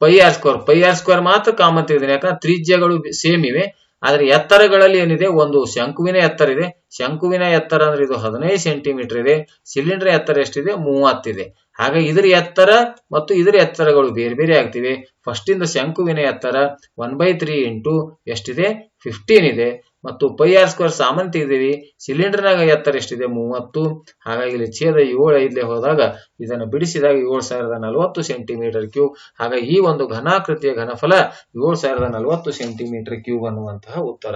pi r square, pi r square ಮಾತ್ರ ಕಾಮನ್ ತೆಗೆದಿದ್ದೀನಿ. ಯಾಕಂದ್ರೆ ತ್ರಿಜ್ಯಗಳು ಸೇಮ್ ಇವೆ. ಆದ್ರೆ ಎತ್ತರಗಳಲ್ಲಿ ಏನಿದೆ? ಒಂದು ಶಂಕುವಿನ ಎತ್ತರ ಇದೆ. ಶಂಕುವಿನ ಎತ್ತರ ಅಂದ್ರೆ ಇದು ಹದಿನೈದು ಸೆಂಟಿಮೀಟರ್ ಇದೆ. ಸಿಲಿಂಡರ್ ಎತ್ತರ ಎಷ್ಟಿದೆ? ಮೂವತ್ತಿದೆ ಹಾಗೆ ಇದರ ಎತ್ತರ ಮತ್ತು ಇದರ ಎತ್ತರಗಳು ಬೇರೆ ಬೇರೆ ಆಗ್ತಿವೆ. ಫಸ್ಟ್ ಇಂದ ಶಂಕುವಿನ ಎತ್ತರ ಒನ್ ಬೈ ತ್ರೀ ಇಂಟು ಎಷ್ಟಿದೆ? ಫಿಫ್ಟೀನ್ ಇದೆ. ಮತ್ತು ಪೈ ಆರ್ ಸ್ಕ್ವೇರ್ ಸಾಮಾನ್ಯ ತೆಗೆದಿವಿ ಸಿಲಿಂಡರ್ನಾಗ ಎತ್ತರ ಎಷ್ಟಿದೆ ಮೂವತ್ತು. ಹಾಗಾಗಿ ಇಲ್ಲಿ ಛೇದ ಏಳು ಐದಲೇ ಹೋದಾಗ ಇದನ್ನು ಬಿಡಿಸಿದಾಗ ಏಳು ಸಾವಿರದ ನಲವತ್ತು ಸೆಂಟಿಮೀಟರ್ ಕ್ಯೂಬ್ ಹಾಗಾಗಿ ಈ ಒಂದು ಘನಾಕೃತಿಯ ಘನಫಲ ಏಳು ಸಾವಿರದ ನಲವತ್ತು ಸೆಂಟಿಮೀಟರ್ ಕ್ಯೂಬ್ ಅನ್ನುವಂತಹ ಉತ್ತರ.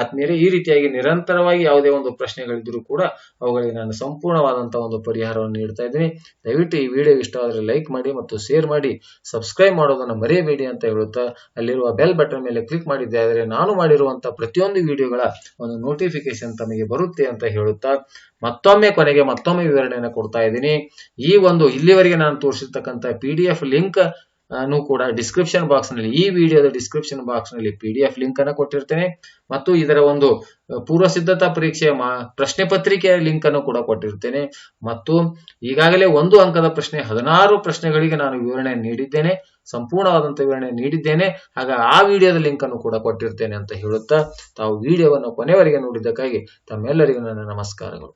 ಆದ್ಮೇಲೆ ಈ ರೀತಿಯಾಗಿ ನಿರಂತರವಾಗಿ ಯಾವುದೇ ಒಂದು ಪ್ರಶ್ನೆಗಳಿದ್ರೂ ಕೂಡ ಅವುಗಳಿಗೆ ನಾನು ಸಂಪೂರ್ಣವಾದಂತಹ ಒಂದು ಪರಿಹಾರವನ್ನು ನೀಡ್ತಾ ಇದ್ದೀನಿ. ದಯವಿಟ್ಟು ಈ ವಿಡಿಯೋ ಇಷ್ಟ ಆದರೆ ಲೈಕ್ ಮಾಡಿ ಮತ್ತು ಶೇರ್ ಮಾಡಿ. ಸಬ್ಸ್ಕ್ರೈಬ್ ಮಾಡೋದನ್ನು ಮರೆಯಬೇಡಿ ಅಂತ ಹೇಳುತ್ತಾ, ಅಲ್ಲಿರುವ ಬೆಲ್ ಬಟನ್ ಮೇಲೆ ಕ್ಲಿಕ್ ಮಾಡಿದ್ದೆ ಆದರೆ ನಾನು ಮಾಡಿರುವಂತಹ ಪ್ರತಿಯೊಂದು ವಿಡಿಯೋಗಳ ಒಂದು ನೋಟಿಫಿಕೇಶನ್ ತಮಗೆ ಬರುತ್ತೆ ಅಂತ ಹೇಳುತ್ತಾ ಮತ್ತೊಮ್ಮೆ ಕೊನೆಗೆ ಮತ್ತೊಮ್ಮೆ ವಿವರಣೆಯನ್ನು ಕೊಡ್ತಾ ಇದ್ದೀನಿ. ಈ ಒಂದು ಇಲ್ಲಿವರೆಗೆ ನಾನು ತೋರಿಸಿರ್ತಕ್ಕಂಥ ಪಿ ಡಿ ಎಫ್ ಲಿಂಕ್ ಅನ್ನು ಕೂಡ ಡಿಸ್ಕ್ರಿಪ್ಷನ್ ಬಾಕ್ಸ್ನಲ್ಲಿ, ಈ ವಿಡಿಯೋದ ಡಿಸ್ಕ್ರಿಪ್ಷನ್ ಬಾಕ್ಸ್ನಲ್ಲಿ ಪಿ ಡಿ ಎಫ್ ಲಿಂಕ್ ಅನ್ನು ಕೊಟ್ಟಿರ್ತೇನೆ. ಮತ್ತು ಇದರ ಒಂದು ಪೂರ್ವ ಸಿದ್ಧತಾ ಪರೀಕ್ಷೆಯ ಪ್ರಶ್ನೆ ಪತ್ರಿಕೆಯ ಲಿಂಕ್ ಅನ್ನು ಕೂಡ ಕೊಟ್ಟಿರ್ತೇನೆ. ಮತ್ತು ಈಗಾಗಲೇ ಒಂದು ಅಂಕದ ಪ್ರಶ್ನೆ, ಹದಿನಾರು ಪ್ರಶ್ನೆಗಳಿಗೆ ನಾನು ವಿವರಣೆ ನೀಡಿದ್ದೇನೆ. ಸಂಪೂರ್ಣವಾದಂತ ವಿವರಣೆ ನೀಡಿದ್ದೇನೆ. ಆಗ ಆ ವಿಡಿಯೋದ ಲಿಂಕ್ ಅನ್ನು ಕೂಡ ಕೊಟ್ಟಿರ್ತೇನೆ ಅಂತ ಹೇಳುತ್ತಾ, ತಾವು ವಿಡಿಯೋವನ್ನು ಕೊನೆವರೆಗೆ ನೋಡಿದ್ದಕ್ಕಾಗಿ ತಮ್ಮೆಲ್ಲರಿಗೂ ನನ್ನ ನಮಸ್ಕಾರಗಳು.